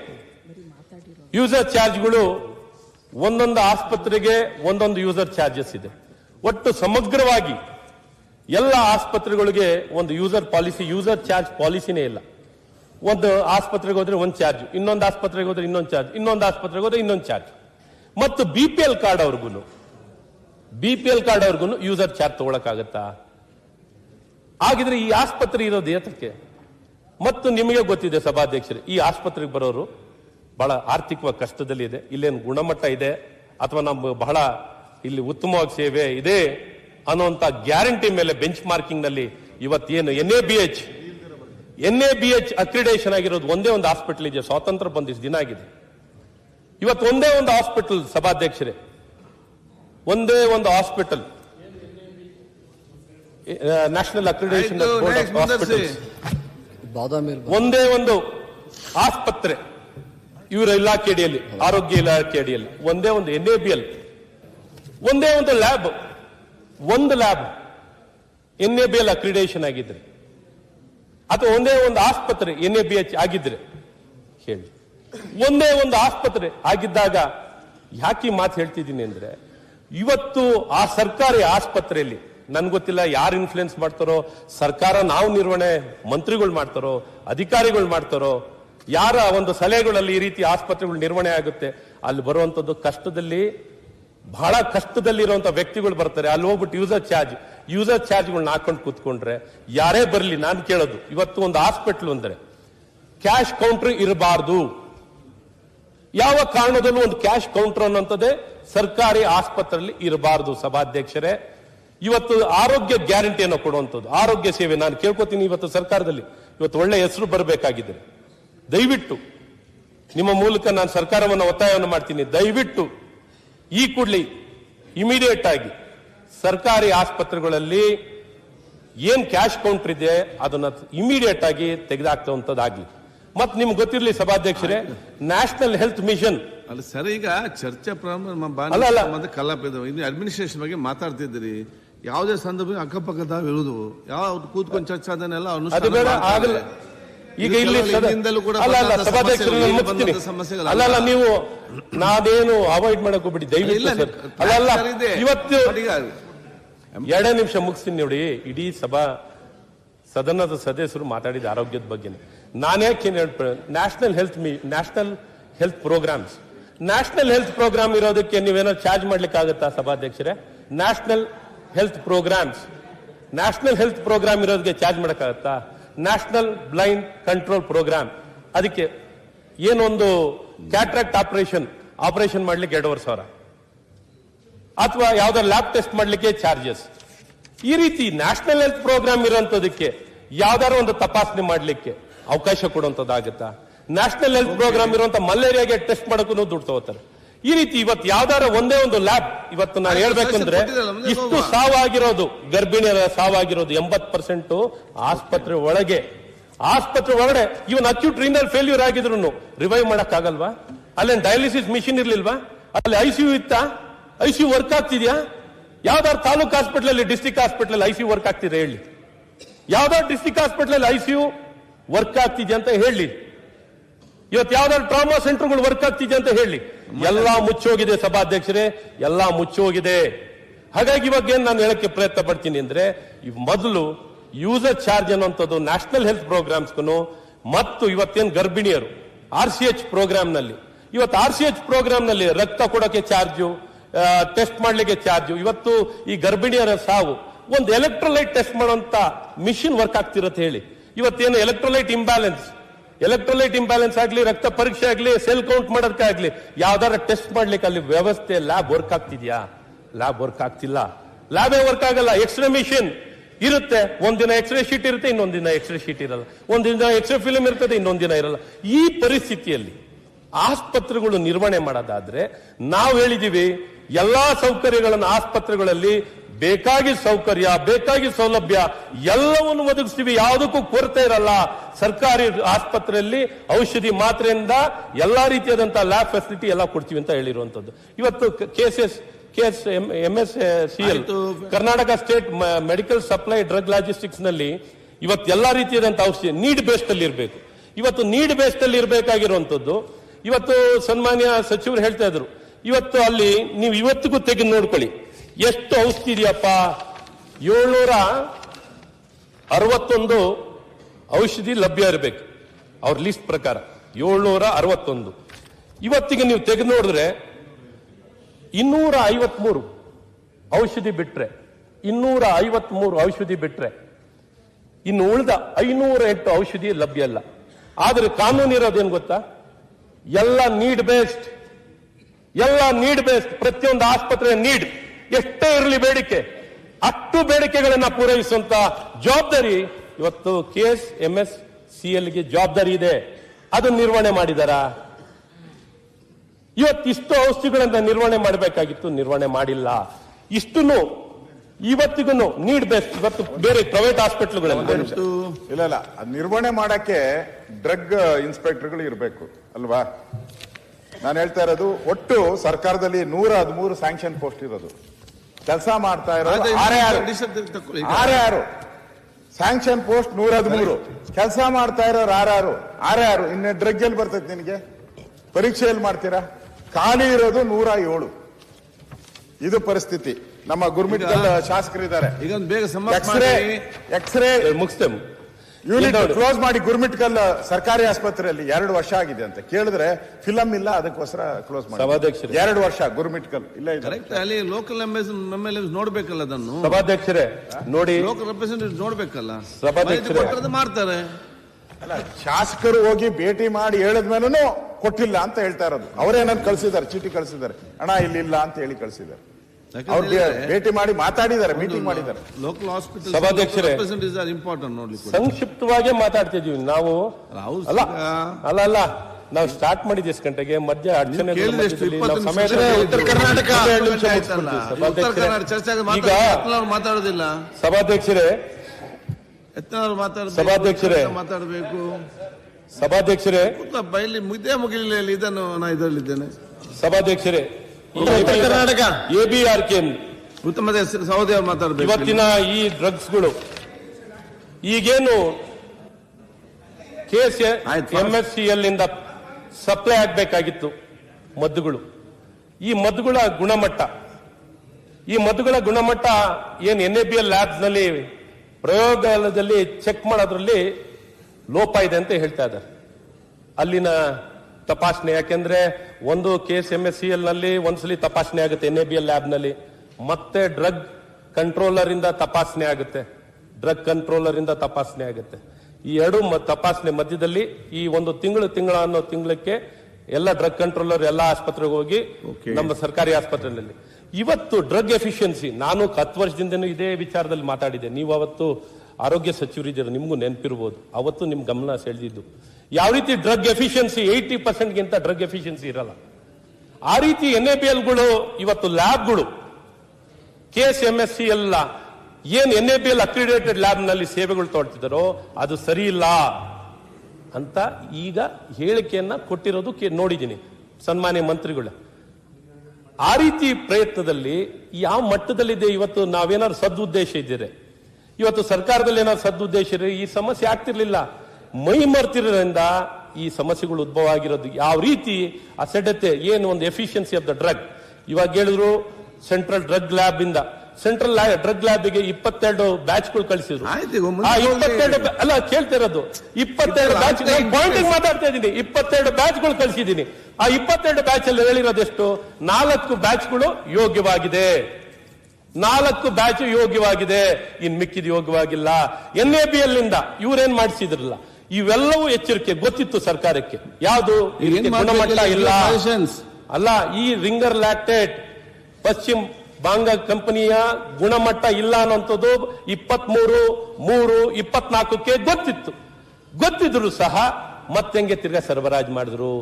ಯೂಸರ್ ಚಾರ್ಜ್ಗಳು ಒಂದೊಂದು ಆಸ್ಪತ್ರೆಗೆ ಒಂದೊಂದು ಯೂಸರ್ ಚಾರ್ಜಸ್ ಇದೆ. ಒಟ್ಟು ಸಮಗ್ರವಾಗಿ ಎಲ್ಲ ಆಸ್ಪತ್ರೆಗಳಿಗೆ ಒಂದು ಯೂಸರ್ ಪಾಲಿಸಿ, ಯೂಸರ್ ಚಾರ್ಜ್ ಪಾಲಿಸಿನೇ ಇಲ್ಲ. ಒಂದು ಆಸ್ಪತ್ರೆಗೆ ಹೋದ್ರೆ ಒಂದು ಚಾರ್ಜ್, ಇನ್ನೊಂದು ಆಸ್ಪತ್ರೆಗೆ ಹೋದ್ರೆ ಇನ್ನೊಂದು ಚಾರ್ಜ್, ಇನ್ನೊಂದು ಆಸ್ಪತ್ರೆಗೆ ಹೋದ್ರೆ ಇನ್ನೊಂದು ಚಾರ್ಜ್. ಮತ್ತು ಬಿ ಪಿ ಎಲ್ ಕಾರ್ಡ್ ಅವ್ರಿಗೂ ಬಿ ಪಿ ಎಲ್ ಕಾರ್ಡ್ ಅವ್ರಿಗೂ ಯೂಸರ್ ಚಾರ್ಜ್ ತಗೊಳಕ್ಕಾಗತ್ತಾ? ಹಾಗಿದ್ರೆ ಈ ಆಸ್ಪತ್ರೆ ಇರೋದು ಏತಕ್ಕೆ ಮತ್ತು ನಿಮಗೆ ಗೊತ್ತಿದೆ ಸಭಾಧ್ಯಕ್ಷರು, ಈ ಆಸ್ಪತ್ರೆಗೆ ಬರೋರು ಬಹಳ ಆರ್ಥಿಕವಾಗಿ ಕಷ್ಟದಲ್ಲಿ ಇದೆ, ಇಲ್ಲೇನು ಗುಣಮಟ್ಟ ಇದೆ, ಅಥವಾ ನಮ್ಮ ಬಹಳ ಇಲ್ಲಿ ಉತ್ತಮವಾಗಿ ಸೇವೆ ಇದೆ ಅನ್ನುವಂತ ಗ್ಯಾರಂಟಿ ಮೇಲೆ ಬೆಂಚ್ ಮಾರ್ಕಿಂಗ್ನಲ್ಲಿ ಇವತ್ತೇನು N A B H N A B H accreditation ಆಗಿರೋದು ಒಂದೇ ಒಂದು ಹಾಸ್ಪಿಟಲ್ ಇದೆ. ಸ್ವಾತಂತ್ರ್ಯ ಬಂದಿಷ್ಟು ದಿನ ಆಗಿದೆ. ಇವತ್ತು ಒಂದೇ ಒಂದು ಹಾಸ್ಪಿಟಲ್ ಸಭಾಧ್ಯಕ್ಷರೇ. ಒಂದೇ ಒಂದು ಹಾಸ್ಪಿಟಲ್ ನ್ಯಾಷನಲ್ ಅಕ್ರಿಡೇಷನ್. ಒಂದೇ ಒಂದು ಆಸ್ಪತ್ರೆ. ಇವರ ಇಲಾಖೆ ಅಡಿಯಲ್ಲಿ ಆರೋಗ್ಯ ಇಲಾಖೆ ಅಡಿಯಲ್ಲಿ ಒಂದೇ ಒಂದು ಎನ್ ಎ ಬಿ ಎಲ್ ಒಂದೇ ಒಂದು ಲ್ಯಾಬ್ ಒಂದು lab N A B L accreditation ಆಗಿದ್ರೆ. ಅಥವಾ ಒಂದೇ ಒಂದು ಆಸ್ಪತ್ರೆ ಎನ್ ಎ ಬಿ ಎಚ್ ಆಗಿದ್ರೆ. ಹೇಳಿ. ಒಂದೇ ಒಂದು ಆಸ್ಪತ್ರೆ ಆಗಿದ್ದಾಗ ಯಾಕೆ ಮಾತು ಹೇಳ್ತಿದ್ದೀನಿ ಅಂದ್ರೆ, ಇವತ್ತು ಆ ಸರ್ಕಾರಿ ಆಸ್ಪತ್ರೆಯಲ್ಲಿ, ನನ್ಗೆ ಗೊತ್ತಿಲ್ಲ ಯಾರು ಇನ್ಫ್ಲುಯೆನ್ಸ್ ಮಾಡ್ತಾರೋ, ಸರ್ಕಾರ ನಾವು ನಿರ್ವಹಣೆ ಮಂತ್ರಿಗಳು ಮಾಡ್ತಾರೋ, ಅಧಿಕಾರಿಗಳು ಮಾಡ್ತಾರೋ, ಯಾರ ಒಂದು ಸಲಹೆಗಳಲ್ಲಿ ಈ ರೀತಿ ಆಸ್ಪತ್ರೆಗಳು ನಿರ್ವಹಣೆ ಆಗುತ್ತೆ, ಅಲ್ಲಿ ಬರುವಂತದ್ದು ಕಷ್ಟದಲ್ಲಿ ಬಹಳ ಕಷ್ಟದಲ್ಲಿರುವಂತ ವ್ಯಕ್ತಿಗಳು ಬರ್ತಾರೆ. ಅಲ್ಲಿ ಹೋಗ್ಬಿಟ್ಟು ಯೂಸರ್ ಚಾರ್ಜ್ ಯೂಸರ್ ಚಾರ್ಜ್ಗಳನ್ನ ಹಾಕೊಂಡು ಕೂತ್ಕೊಂಡ್ರೆ ಯಾರೇ ಬರಲಿ, ನಾನು ಕೇಳೋದು, ಇವತ್ತು ಒಂದು ಹಾಸ್ಪಿಟ್ಲ್ ಅಂದ್ರೆ ಕ್ಯಾಶ್ ಕೌಂಟರ್ ಇರಬಾರ್ದು. ಯಾವ ಕಾರಣದಲ್ಲೂ ಒಂದು ಕ್ಯಾಶ್ ಕೌಂಟರ್ ಅನ್ನೋಂಥದ್ದೇ ಸರ್ಕಾರಿ ಆಸ್ಪತ್ರೆಯಲ್ಲಿ ಇರಬಾರ್ದು ಸಭಾಧ್ಯಕ್ಷರೇ. ಇವತ್ತು ಆರೋಗ್ಯ ಗ್ಯಾರಂಟಿಯನ್ನು ಕೊಡುವಂಥದ್ದು, ಆರೋಗ್ಯ ಸೇವೆ. ನಾನು ಕೇಳ್ಕೊತೀನಿ ಇವತ್ತು ಸರ್ಕಾರದಲ್ಲಿ. ಇವತ್ತು ಒಳ್ಳೆ ಹೆಸರು ಬರಬೇಕಾಗಿದೆ. ದಯವಿಟ್ಟು, ನಿಮ್ಮ ಮೂಲಕ ನಾನು ಸರ್ಕಾರವನ್ನು ಒತ್ತಾಯವನ್ನು ಮಾಡ್ತೀನಿ. ದಯವಿಟ್ಟು ಈ ಕೂಡಲೇ ಇಮಿಡಿಯೇಟ್ ಆಗಿ ಸರ್ಕಾರಿ ಆಸ್ಪತ್ರೆಗಳಲ್ಲಿ ಏನ್ ಕ್ಯಾಶ್ ಕೌಂಟರ್ ಇದೆ ಅದನ್ನ ಇಮಿಡಿಯೇಟ್ ಆಗಿ ತೆಗೆದಾಕ್ತವಂಥದ್ದಾಗ್ಲಿ. ಮತ್ ನಿಮ್ಗೆ ಗೊತ್ತಿರಲಿ ಸಭಾಧ್ಯಕ್ಷರೇ ನ್ಯಾಷನಲ್ ಹೆಲ್ತ್ ಮಿಷನ್ ಅಲ್ಲ ಸರ್ ಈಗ ಚರ್ಚೆ ಪ್ರಾರಂಭ ಕಲಾಪ ಇದಾವೆ. ಇನ್ನು ಅಡ್ಮಿನಿಸ್ಟ್ರೇಷನ್ ಬಗ್ಗೆ ಮಾತಾಡ್ತಿದ್ದೀರಿ. ಯಾವುದೇ ಸಂದರ್ಭ ಅಕ್ಕಪಕ್ಕದ ಇರುವುದು ಯಾವ ಕೂತ್ಕೊಂಡು ಚರ್ಚೆ ಅದನ್ನೆಲ್ಲ ಅನುಷ್ಠಾನ ಈಗ ಇಲ್ಲಿ ಅಲ್ಲ ಅಲ್ಲ ಸಭಾಧ್ಯಕ್ಷರು ಮುಗಿಸ್ತೀನಿ. ಅಲ್ಲ ಅಲ್ಲ ನೀವು ನಾವೇನು ಅವಾಯ್ಡ್ ಮಾಡಕ್ ಹೋಗ್ಬಿಡಿ ದಯವಿಟ್ಟು ಅಲ್ಲ ಅಲ್ಲ ಇವತ್ತು ಎರಡೇ ನಿಮಿಷ ಮುಗಿಸ್ತೀನಿ ನೋಡಿ ಇಡೀ ಸಭಾ ಸದನದ ಸದಸ್ಯರು ಮಾತಾಡಿದ ಆರೋಗ್ಯದ ಬಗ್ಗೆ ನಾನ್ಯಾಕೆ national health me national health programmes national health programme ಇರೋದಕ್ಕೆ ನೀವೇನೋ ಚಾರ್ಜ್ ಮಾಡ್ಲಿಕ್ಕೆ ಆಗುತ್ತಾ ಸಭಾಧ್ಯಕ್ಷರೇ? National health programmes national health programme ಇರೋದಕ್ಕೆ ಚಾರ್ಜ್ ಮಾಡಕ್ಕಾಗತ್ತಾ? ನ್ಯಾಷನಲ್ ಬ್ಲೈಂಡ್ ಕಂಟ್ರೋಲ್ ಪ್ರೋಗ್ರಾಮ್ ಅದಕ್ಕೆ ಏನೊಂದು ಕ್ಯಾಟ್ರಾಕ್ಟ್ ಆಪರೇಷನ್ ಆಪರೇಷನ್ ಮಾಡ್ಲಿಕ್ಕೆ ಎರಡೂವರೆ ಸಾವಿರ. ಅಥವಾ ಯಾವ್ದಾದ್ರು ಲ್ಯಾಬ್ ಟೆಸ್ಟ್ ಮಾಡ್ಲಿಕ್ಕೆ ಚಾರ್ಜಸ್ ಈ ರೀತಿ ನ್ಯಾಷನಲ್ ಹೆಲ್ತ್ ಪ್ರೋಗ್ರಾಮ್ ಇರೋಂಥದಕ್ಕೆ ಯಾವ್ದಾದ್ರು ಒಂದು ತಪಾಸಣೆ ಮಾಡ್ಲಿಕ್ಕೆ ಅವಕಾಶ ಕೊಡುವಂತದ್ದಾಗುತ್ತಾ ನ್ಯಾಷನಲ್ ಹೆಲ್ತ್ ಪ್ರೋಗ್ರಾಮ್ ಇರುವಂತ ಮಲೇರಿಯಾಗೆ ಟೆಸ್ಟ್ ಮಾಡೋಕ್ಕೂ ದುಡ್ಡು ತಗೋತಾರೆ. ಈ ರೀತಿ ಇವತ್ತು ಯಾವ್ದಾರ ಒಂದೇ ಒಂದು ಲ್ಯಾಬ್ ಇವತ್ತು ನಾನು ಹೇಳ್ಬೇಕಂದ್ರೆ ಇಷ್ಟು ಸಾವಾಗಿರೋದು ಗರ್ಭಿಣಿಯರ ಸಾವಾಗಿರೋದು ಎಂಬತ್ ಪರ್ಸೆಂಟ್ ಆಸ್ಪತ್ರೆ ಒಳಗೆ. ಆಸ್ಪತ್ರೆ ಒಳಗಡೆ ಇವನ್ ಅಕ್ಯೂಟ್ ರೀನಲ್ ಫೇಲ್ಯೂರ್ ಆಗಿದ್ರು ರಿವೈವ್ ಮಾಡಕ್ ಆಗಲ್ವಾ ಅಲ್ಲೇನ್ ಡಯಾಲಿಸಿಸ್ ಮಿಷಿನ್ ಇರ್ಲಿಲ್ವಾ? ಅಲ್ಲಿ ಐಸಿಯು ಇತ್ತಾ? ಐಸಿಯು ವರ್ಕ್ ಆಗ್ತಿದ್ಯಾ? ಯಾವ್ದಾದ್ರು ತಾಲೂಕ್ ಹಾಸ್ಪಿಟಲ್ ಅಲ್ಲಿ ಡಿಸ್ಟಿಕ್ ಹಾಸ್ಪಿಟಲ್ ಐಸಿಯು ವರ್ಕ್ ಆಗ್ತಿದೆ ಹೇಳಿ. ಯಾವ್ದಾದ್ರು ಡಿಸ್ಟಿಕ್ ಹಾಸ್ಪಿಟಲ್ ಅಲ್ಲಿ ಐಸಿಯು ವರ್ಕ್ ಆಗ್ತಿದ್ಯಾ ಅಂತ ಹೇಳಿ. ಇವತ್ತು ಯಾವ್ದಾದ್ರು ಟ್ರಾಮಾ ಸೆಂಟರ್ಗಳು ವರ್ಕ್ ಆಗ್ತಿದೆ ಅಂತ ಹೇಳಿ. ಎಲ್ಲಾ ಮುಚ್ಚೋಗಿದೆ ಸಭಾಧ್ಯಕ್ಷರೇ, ಎಲ್ಲಾ ಮುಚ್ಚೋಗಿದೆ. ಹಾಗಾಗಿ ಇವಾಗ ಏನ್ ನಾನು ಹೇಳಕ್ಕೆ ಪ್ರಯತ್ನ ಪಡ್ತೀನಿ ಅಂದ್ರೆ ಮೊದಲು ಯೂಸರ್ ಚಾರ್ಜ್ ಅನ್ನುವಂಥದ್ದು ನ್ಯಾಷನಲ್ ಹೆಲ್ತ್ ಪ್ರೋಗ್ರಾಮ್ಸ್ಗೂ ಮತ್ತು ಇವತ್ತೇನ್ ಗರ್ಭಿಣಿಯರು ಆರ್ ಸಿ ಎಚ್ ಪ್ರೋಗ್ರಾಮ್ನಲ್ಲಿ ಇವತ್ತು ಆರ್ ಸಿ ಎಚ್ ಪ್ರೋಗ್ರಾಮ್ನಲ್ಲಿ ರಕ್ತ ಕೊಡೋಕೆ ಚಾರ್ಜು ಟೆಸ್ಟ್ ಮಾಡ್ಲಿಕ್ಕೆ ಚಾರ್ಜು ಇವತ್ತು ಈ ಗರ್ಭಿಣಿಯರ ಸಾವು, ಒಂದು ಎಲೆಕ್ಟ್ರೋಲೈಟ್ ಟೆಸ್ಟ್ ಮಾಡುವಂತ ಮಿಷಿನ್ ವರ್ಕ್ ಆಗ್ತಿರತ್ತೆ ಹೇಳಿ. ಇವತ್ತೇನು ಎಲೆಕ್ಟ್ರೋಲೈಟ್ ಇಂಬ್ಯಾಲೆನ್ಸ್ ಎಲೆಕ್ಟ್ರೋಲೈಟ್ ಇಂಬ್ಯಾಲೆನ್ಸ್ ಆಗಲಿ, ರಕ್ತ ಪರೀಕ್ಷೆ ಆಗಲಿ ಸೆಲ್ ಕೌಂಟ್ ಮಾಡೋದಕ್ಕೆ ಆಗಲಿ ಯಾವ್ದಾರ ಟೆಸ್ಟ್ ಮಾಡ್ಲಿಕ್ಕೆ ಅಲ್ಲಿ ವ್ಯವಸ್ಥೆ ಲ್ಯಾಬ್ ವರ್ಕ್ ಆಗ್ತಿದ್ಯಾ? ಲ್ಯಾಬ್ ವರ್ಕ್ ಆಗ್ತಿಲ್ಲ. ಲ್ಯಾಬೇ ವರ್ಕ್ ಆಗಲ್ಲ ಎಕ್ಸ್ರೇ ಮಿಷಿನ್ ಇರುತ್ತೆ. ಒಂದಿನ ಎಕ್ಸ್ರೇ ಶೀಟ್ ಇರುತ್ತೆ ಇನ್ನೊಂದಿನ ಎಕ್ಸ್ರೇ ಶೀಟ್ ಇರಲ್ಲ. ಒಂದಿನ ಎಕ್ಸ್ರೇ ಫಿಲಮ್ ಇರ್ತದೆ ಇನ್ನೊಂದಿನ ಇರಲ್ಲ. ಈ ಪರಿಸ್ಥಿತಿಯಲ್ಲಿ ಆಸ್ಪತ್ರೆಗಳು ನಿರ್ವಹಣೆ ಮಾಡೋದಾದ್ರೆ, ನಾವು ಹೇಳಿದೀವಿ, ಎಲ್ಲಾ ಸೌಕರ್ಯಗಳನ್ನು ಆಸ್ಪತ್ರೆಗಳಲ್ಲಿ ಬೇಕಾಗಿ ಸೌಕರ್ಯ ಬೇಕಾಗಿ ಸೌಲಭ್ಯ ಎಲ್ಲವನ್ನು ಒದಗಿಸ್ತೀವಿ. ಯಾವುದಕ್ಕೂ ಕೊರತೆ ಇರಲ್ಲ. ಸರ್ಕಾರಿ ಆಸ್ಪತ್ರೆಯಲ್ಲಿ ಔಷಧಿ ಮಾತ್ರೆಯಿಂದ ಎಲ್ಲಾ ರೀತಿಯಾದಂತಹ ಲ್ಯಾಬ್ ಫೆಸಿಲಿಟಿ ಎಲ್ಲ ಕೊಡ್ತೀವಿ ಅಂತ ಹೇಳಿರುವಂತದ್ದು ಇವತ್ತು cases K S M S C L Karnataka state medical supply drug ಲಾಜಿಸ್ಟಿಕ್ಸ್ನಲ್ಲಿ ಇವತ್ತು ಎಲ್ಲಾ ರೀತಿಯಾದಂತಹ ಔಷಧಿ ನೀಡ್ ಬೇಸ್ಡ್ ಅಲ್ಲಿ ಇರಬೇಕು. ಇವತ್ತು ನೀಡ್ ಬೇಸ್ಡ್ ಅಲ್ಲಿ ಇರಬೇಕಾಗಿರುವಂತದ್ದು ಇವತ್ತು ಸನ್ಮಾನ್ಯ ಸಚಿವರು ಹೇಳ್ತಾ ಇದ್ರು. ಇವತ್ತು ಅಲ್ಲಿ ನೀವು ಇವತ್ತಿಗೂ ತೆಗೆದು ನೋಡ್ಕೊಳ್ಳಿ. ಎಷ್ಟು ಔಷಧಿ ಇದೆಯಪ್ಪ ಏಳ್ನೂರ ಅರವತ್ತೊಂದು ಔಷಧಿ ಲಭ್ಯ ಇರಬೇಕು. ಅವ್ರ ಲಿಸ್ಟ್ ಪ್ರಕಾರ ಏಳ್ನೂರ ಅರವತ್ತೊಂದು. ಇವತ್ತಿಗೆ ನೀವು ತೆಗೆದು ನೋಡಿದ್ರೆ ಇನ್ನೂರ ಐವತ್ಮೂರು ಔಷಧಿ ಬಿಟ್ರೆ, ಇನ್ನೂರ ಐವತ್ಮೂರು ಔಷಧಿ ಬಿಟ್ರೆ ಇನ್ನು ಉಳಿದ ಐನೂರ ಎಂಟು ಔಷಧಿ ಲಭ್ಯ ಇಲ್ಲ. ಆದ್ರೆ ಕಾನೂನು ಇರೋದೇನು ಗೊತ್ತಾ? ಎಲ್ಲ ನೀಡ್ ಬೇಸ್ಡ್ ಎಲ್ಲ ನೀಡ್ ಬೇಸ್ಡ್ ಪ್ರತಿಯೊಂದು ಆಸ್ಪತ್ರೆ ನೀಡ್ ಎಷ್ಟೇ ಇರಲಿ ಬೇಡಿಕೆ ಅಷ್ಟು ಬೇಡಿಕೆಗಳನ್ನ ಪೂರೈಸುವಂತ ಜವಾಬ್ದಾರಿ ಇವತ್ತು K S, M S, C ಎಲ್ಗೆ ಜವಾಬ್ದಾರಿ ಇದೆ. ಅದನ್ನ ನಿರ್ವಹಣೆ ಮಾಡಿದಾರಾ? ಇವತ್ತು ಇಷ್ಟು ಔಷಧಿಗಳನ್ನ ನಿರ್ವಹಣೆ ಮಾಡಬೇಕಾಗಿತ್ತು, ನಿರ್ವಹಣೆ ಮಾಡಿಲ್ಲ. ಇಷ್ಟನ್ನು ಇವತ್ತಿಗೂ ನೀಡ್ ಬೇಸ್ ಇವತ್ತು ಬೇರೆ ಪ್ರೈವೇಟ್ ಹಾಸ್ಪಿಟಲ್ಗಳಲ್ಲಿ ಇಲ್ಲ ಇಲ್ಲ ನಿರ್ವಹಣೆ ಮಾಡಕ್ಕೆ ಡ್ರಗ್ ಇನ್ಸ್ಪೆಕ್ಟರ್ಗಳು ಇರಬೇಕು, ಅಲ್ವಾ? ನಾನು ಹೇಳ್ತಾ ಇರೋದು, ಒಟ್ಟು ಸರ್ಕಾರದಲ್ಲಿ ನೂರ ಹದಿಮೂರು ಸ್ಯಾಂಕ್ಷನ್ ಪೋಸ್ಟ್ ಇರೋದು. ಕೆಲಸ ಮಾಡ್ತಾ ಇರೋದು ಆರೇ ಆರು ತಕೊಳ್ಳಿ ಆರೇ ಆರು ಸ್ಯಾಂಕ್ಷನ್ ಪೋಸ್ಟ್ ನೂರ ಹದಿಮೂರು ಕೆಲಸ ಮಾಡ್ತಾ ಇರೋರು ಆರ್ಯಾರು. ಆರ್ಯಾರು ಇನ್ನೇ ಇನ್ನು ಡ್ರಗ್ ಎಲ್ಲಿ ಬರ್ತೈತೆ ನಿನಗೆ? ಪರೀಕ್ಷೆ ಎಲ್ಲಿ ಮಾಡ್ತೀರಾ? ಖಾಲಿ ಇರೋದು ನೂರ ಏಳು. ಇದು ಪರಿಸ್ಥಿತಿ. ನಮ್ಮ ಗುರ್ಮಿಟ್ ಶಾಸಕರಿದ್ದಾರೆ. ಈಗ ಒಂದು ಬೇಗ ಸಮಾಪ್ತ ಎಕ್ಸ್ರೇ ಎಕ್ಸ್ರೇ ಮುಗಿಸ್ತೇವೆ ಯೂನಿಟ್. ಕ್ಲೋಸ್ ಮಾಡಿ ಗುರ್ಮಿಟ್ಕಲ್ ಸರ್ಕಾರಿ ಆಸ್ಪತ್ರೆಯಲ್ಲಿ ಎರಡು ವರ್ಷ ಆಗಿದೆ ಅಂತ. ಕೇಳಿದ್ರೆ ಫಿಲಂ ಇಲ್ಲ ಅದಕ್ಕೋಸ್ಕರ ಕ್ಲೋಸ್ ಮಾಡಿ. ಸಭಾಧ್ಯಕ್ಷರೇ. ಎರಡು ವರ್ಷ ಗುರ್ಮಿಟ್ಕಲ್ ಇಲ್ಲ ಇದೆ ಕರೆಕ್ಟ್ ಅಲ್ಲಿ local M S M L ನೋಡ್ಬೇಕಲ್ಲ ಅದನ್ನು? ಸಭಾಧ್ಯಕ್ಷರೇ ನೋಡಿ. ಲೋಕಲ್ ರೆಪ್ರೆಸೆಂಟೇಟಿವ್ ನೋಡ್ಬೇಕಲ್ಲ? ಸಭಾಧ್ಯಕ್ಷರೇ. ಮಾಡ್ತಾರೆ ಅಲ್ಲ ಶಾಸಕರು ಹೋಗಿ ಭೇಟಿ ಮಾಡಿ ಹೇಳಿದ್ಮೇಲೂ ಕೊಟ್ಟಿಲ್ಲ ಅಂತ ಹೇಳ್ತಾ ಇರೋದು. ಅವರೇ ನನ್ ಕಳ್ಸಿದ್ದಾರೆ ಚೀಟಿ ಕಳ್ಸಿದ್ದಾರೆ. ಹಣ ಇಲ್ಲಿಲ್ಲ ಅಂತ ಹೇಳಿ ಕಳ್ಸಿದ್ದಾರೆ. ಅವ್ರು ಭೇಟಿ ಮಾಡಿ ಮಾತಾಡಿದ್ದಾರೆ ಮೀಟಿಂಗ್ ಮಾಡಿದ್ದಾರೆ. ಲೋಕಲ್ ಹಾಸ್ಪಿಟಲ್ ಸಭಾಧ್ಯಕ್ಷರೇ. ಇಂಪಾರ್ಟೆಂಟ್ ನೋಡ್ಲಿಕ್ಕೆ ಸಂಕ್ಷಿಪ್ತವಾಗೇ ಮಾತಾಡ್ತಿದೀವಿ. ನಾವು ಅಲ್ಲ ಅಲ್ಲ ಅಲ್ಲ. ನಾವು ಸ್ಟಾರ್ಟ್ ಮಾಡಿದ್ವಿ ಎಷ್ಟು ಗಂಟೆಗೆ? ಮಧ್ಯ ಈಗ ಮಾತಾಡೋದಿಲ್ಲ. ಸಭಾಧ್ಯಕ್ಷರೇ. ಸಭಾಧ್ಯಕ್ಷರೇ. ಮಾತಾಡಬೇಕು. ಸಭಾಧ್ಯಕ್ಷರೇ. ಇಲ್ಲಿ ಮುದ್ದೆ ಮುಗಿಲಿಲ್ಲ ಇದನ್ನು ನಾ ಇದರಲ್ಲಿದ್ದೇನೆ. ಸಭಾಧ್ಯಕ್ಷರೇ. ಉತ್ತರ Karnataka. A B R K ಉತ್ತಮ ಸಹೋದಯ ಮಾತಾಡಬೇಕು ಇವತ್ತಿನ ಈ ಡ್ರಗ್ಸ್ಗಳು. ಈಗೇನು ಕೆ ಎಸ್ ಆಯ್ತು. ಎಂ ಎಸ್ ಸಿ ಎಲ್ಲಿಂದ ಸಪ್ಲೈ ಆಗಬೇಕಾಗಿತ್ತು ಮದ್ದುಗಳು. ಈ ಮದ್ದುಗಳ ಗುಣಮಟ್ಟ. ಈ ಮದ್ದುಗಳ ಗುಣಮಟ್ಟ ಏನು ಎನ್ ಎ ಬಿ ಎಲ್ ಲ್ಯಾಬ್ಸ್ನಲ್ಲಿ ಪ್ರಯೋಗಾಲಯದಲ್ಲಿ ಚೆಕ್ ಮಾಡೋದ್ರಲ್ಲಿ ಲೋಪ ಇದೆ ಅಂತ ಹೇಳ್ತಾ ಇದ್ದಾರೆ. ಅಲ್ಲಿನ ತಪಾಸಣೆ. ಯಾಕೆಂದ್ರೆ ಒಂದು K S M S C ಎಲ್ನಲ್ಲಿ ಒಂದ್ಸಲಿ ತಪಾಸಣೆ ಆಗುತ್ತೆ ಎನ್ ಎ ಬಿ ಎಲ್ ಲ್ಯಾಬ್ನಲ್ಲಿ. ಮತ್ತೆ ಡ್ರಗ್ ಕಂಟ್ರೋಲರ್ ಇಂದ ತಪಾಸಣೆ ಆಗುತ್ತೆ. ಡ್ರಗ್ ಕಂಟ್ರೋಲರ್ ಇಂದ ತಪಾಸಣೆ ಆಗುತ್ತೆ. ಈ ಎರಡು ತಪಾಸಣೆ ಮಧ್ಯದಲ್ಲಿ ಈ ಒಂದು ತಿಂಗಳು ತಿಂಗಳ ಅನ್ನೋ ತಿಂಗಳಕ್ಕೆ ಎಲ್ಲ ಡ್ರಗ್ ಕಂಟ್ರೋಲರ್ ಎಲ್ಲ ಆಸ್ಪತ್ರೆಗೆ ಹೋಗಿ. ನಮ್ಮ ಸರ್ಕಾರಿ ಆಸ್ಪತ್ರೆಯಲ್ಲಿ. ಇವತ್ತು ಡ್ರಗ್ ಎಫಿಷಿಯನ್ಸಿ ನಾನು ಹತ್ತು ವರ್ಷದಿಂದನೂ ಇದೇ ವಿಚಾರದಲ್ಲಿ ಮಾತಾಡಿದೆ ನೀವು ಅವತ್ತು ಆರೋಗ್ಯ ಸಚಿವರಿದ್ದೀರ ನಿಮಗೂ ನೆನಪಿರ್ಬೋದು. ಅವತ್ತು ನಿಮ್ ಗಮನ ಸೆಳೆದಿದ್ದು. ಯಾವ ರೀತಿ ಡ್ರಗ್ ಎಫಿಷಿಯನ್ಸಿ ಏಯ್ಟಿ ಪರ್ಸೆಂಟ್ಗಿಂತ ಡ್ರಗ್ ಎಫಿಷಿಯನ್ಸಿ ಇರಲ್ಲ. ಆ ರೀತಿ ಎನ್ ಎ ಬಿ ಎಲ್ಗಳು ಇವತ್ತು ಲ್ಯಾಬ್ಗಳು K S M S C ಎಲ್ಲ ಏನು N A P L accredited ಲ್ಯಾಬ್ನಲ್ಲಿ ಸೇವೆಗಳು ತಗೊಳ್ತಿದ್ದಾರೋ ಅದು ಸರಿ ಇಲ್ಲ ಅಂತ ಈಗ ಹೇಳಿಕೆಯನ್ನ ಕೊಟ್ಟಿರೋದು ನೋಡಿದ್ದೀನಿ ಸನ್ಮಾನ್ಯ ಮಂತ್ರಿಗಳು. ಆ ರೀತಿ ಪ್ರಯತ್ನದಲ್ಲಿ ಯಾವ ಮಟ್ಟದಲ್ಲಿದೆ ಇವತ್ತು ನಾವೇನಾದ್ರು ಸದ್ದುದ್ದೇಶ ಇದ್ದೀರಿ? ಇವತ್ತು ಸರ್ಕಾರದಲ್ಲಿ ಏನಾದ್ರು ಸದ್ದುದ್ದೇಶ ಇದ್ರೆ ಈ ಸಮಸ್ಯೆ ಆಗ್ತಿರ್ಲಿಲ್ಲ. ಮೈ ಮರ್ತಿರೋದ್ರಿಂದ ಈ ಸಮಸ್ಯೆಗಳು ಉದ್ಭವ ಆಗಿರೋದು ಯಾವ ರೀತಿ ಅಸಡ್ಡತೆ ಏನು ಒಂದು ಎಫಿಷಿಯನ್ಸಿ ಆಫ್ ದ ಡ್ರಗ್ ಇವಾಗ ಹೇಳಿದ್ರು ಸೆಂಟ್ರಲ್ ಡ್ರಗ್ ಲ್ಯಾಬ್ ಇಂದ. ಸೆಂಟ್ರಲ್ ಡ್ರಗ್ ಲ್ಯಾಬ್ಗೆ ಇಪ್ಪತ್ತೆರಡು ಬ್ಯಾಚ್ಗಳು ಕಳಿಸಿದ್ರು. ಆಯ್ತು, ಈಗ ಆ ಹೋಗಿ. ಇಪ್ಪತ್ತೆರಡು ಬ್ಯಾ- ಅಲ್ಲ ಕೇಳ್ತಾ ಇರೋದು. ಇಪ್ಪತ್ತೆರಡು ಬ್ಯಾಚ್ ಪಾಯಿಂಟಿಂಗ್ ಮಾತಾಡ್ತಾ ಇದ್ದೀನಿ. ಇಪ್ಪತ್ತೆರಡು ಬ್ಯಾಚ್ಗಳು ಕಳಿಸಿದ್ದೀನಿ. ಆ ಇಪ್ಪತ್ತೆರಡು ಬ್ಯಾಚ್ ಅಲ್ಲಿ ಹೇಳಿರೋದೆಷ್ಟು ನಾಲ್ಕು ಬ್ಯಾಚ್ಗಳು ಯೋಗ್ಯವಾಗಿದೆ. ನಾಲ್ಕು ಬ್ಯಾಚ್ ಯೋಗ್ಯವಾಗಿದೆ. ಇನ್ ಮಿಕ್ಕಿದ ಯೋಗ್ಯವಾಗಿಲ್ಲ. ಎನ್ ಎ ಬಿ ಅಲ್ಲಿಂದ ಇವ್ರೇನ್ ಮಾಡಿಸಿದ್ರಲ್ಲ? ಇವೆಲ್ಲವೂ ಎಚ್ಚರಿಕೆ ಗೊತ್ತಿತ್ತು ಸರ್ಕಾರಕ್ಕೆ. ಯಾವುದು? ಗುಣಮಟ್ಟ ಇಲ್ಲ. ಅಲ್ಲ ಈ ರಿಂಗರ್ ಲ್ಯಾಕ್ಟೇಟ್ ಪಶ್ಚಿಮ ಬಾಂಗ ಕಂಪನಿಯ ಗುಣಮಟ್ಟ ಇಲ್ಲ ಅನ್ನೋಂಥದ್ದು ಇಪ್ಪತ್ಮೂರು ಮೂರು ಇಪ್ಪತ್ನಾಲ್ಕಕ್ಕೆ ಗೊತ್ತಿತ್ತು. ಗೊತ್ತಿದ್ರು ಸಹ ಮತ್ತೆಂಗೆ ತಿರ್ಗಾ ಸರಬರಾಜು ಮಾಡಿದ್ರು?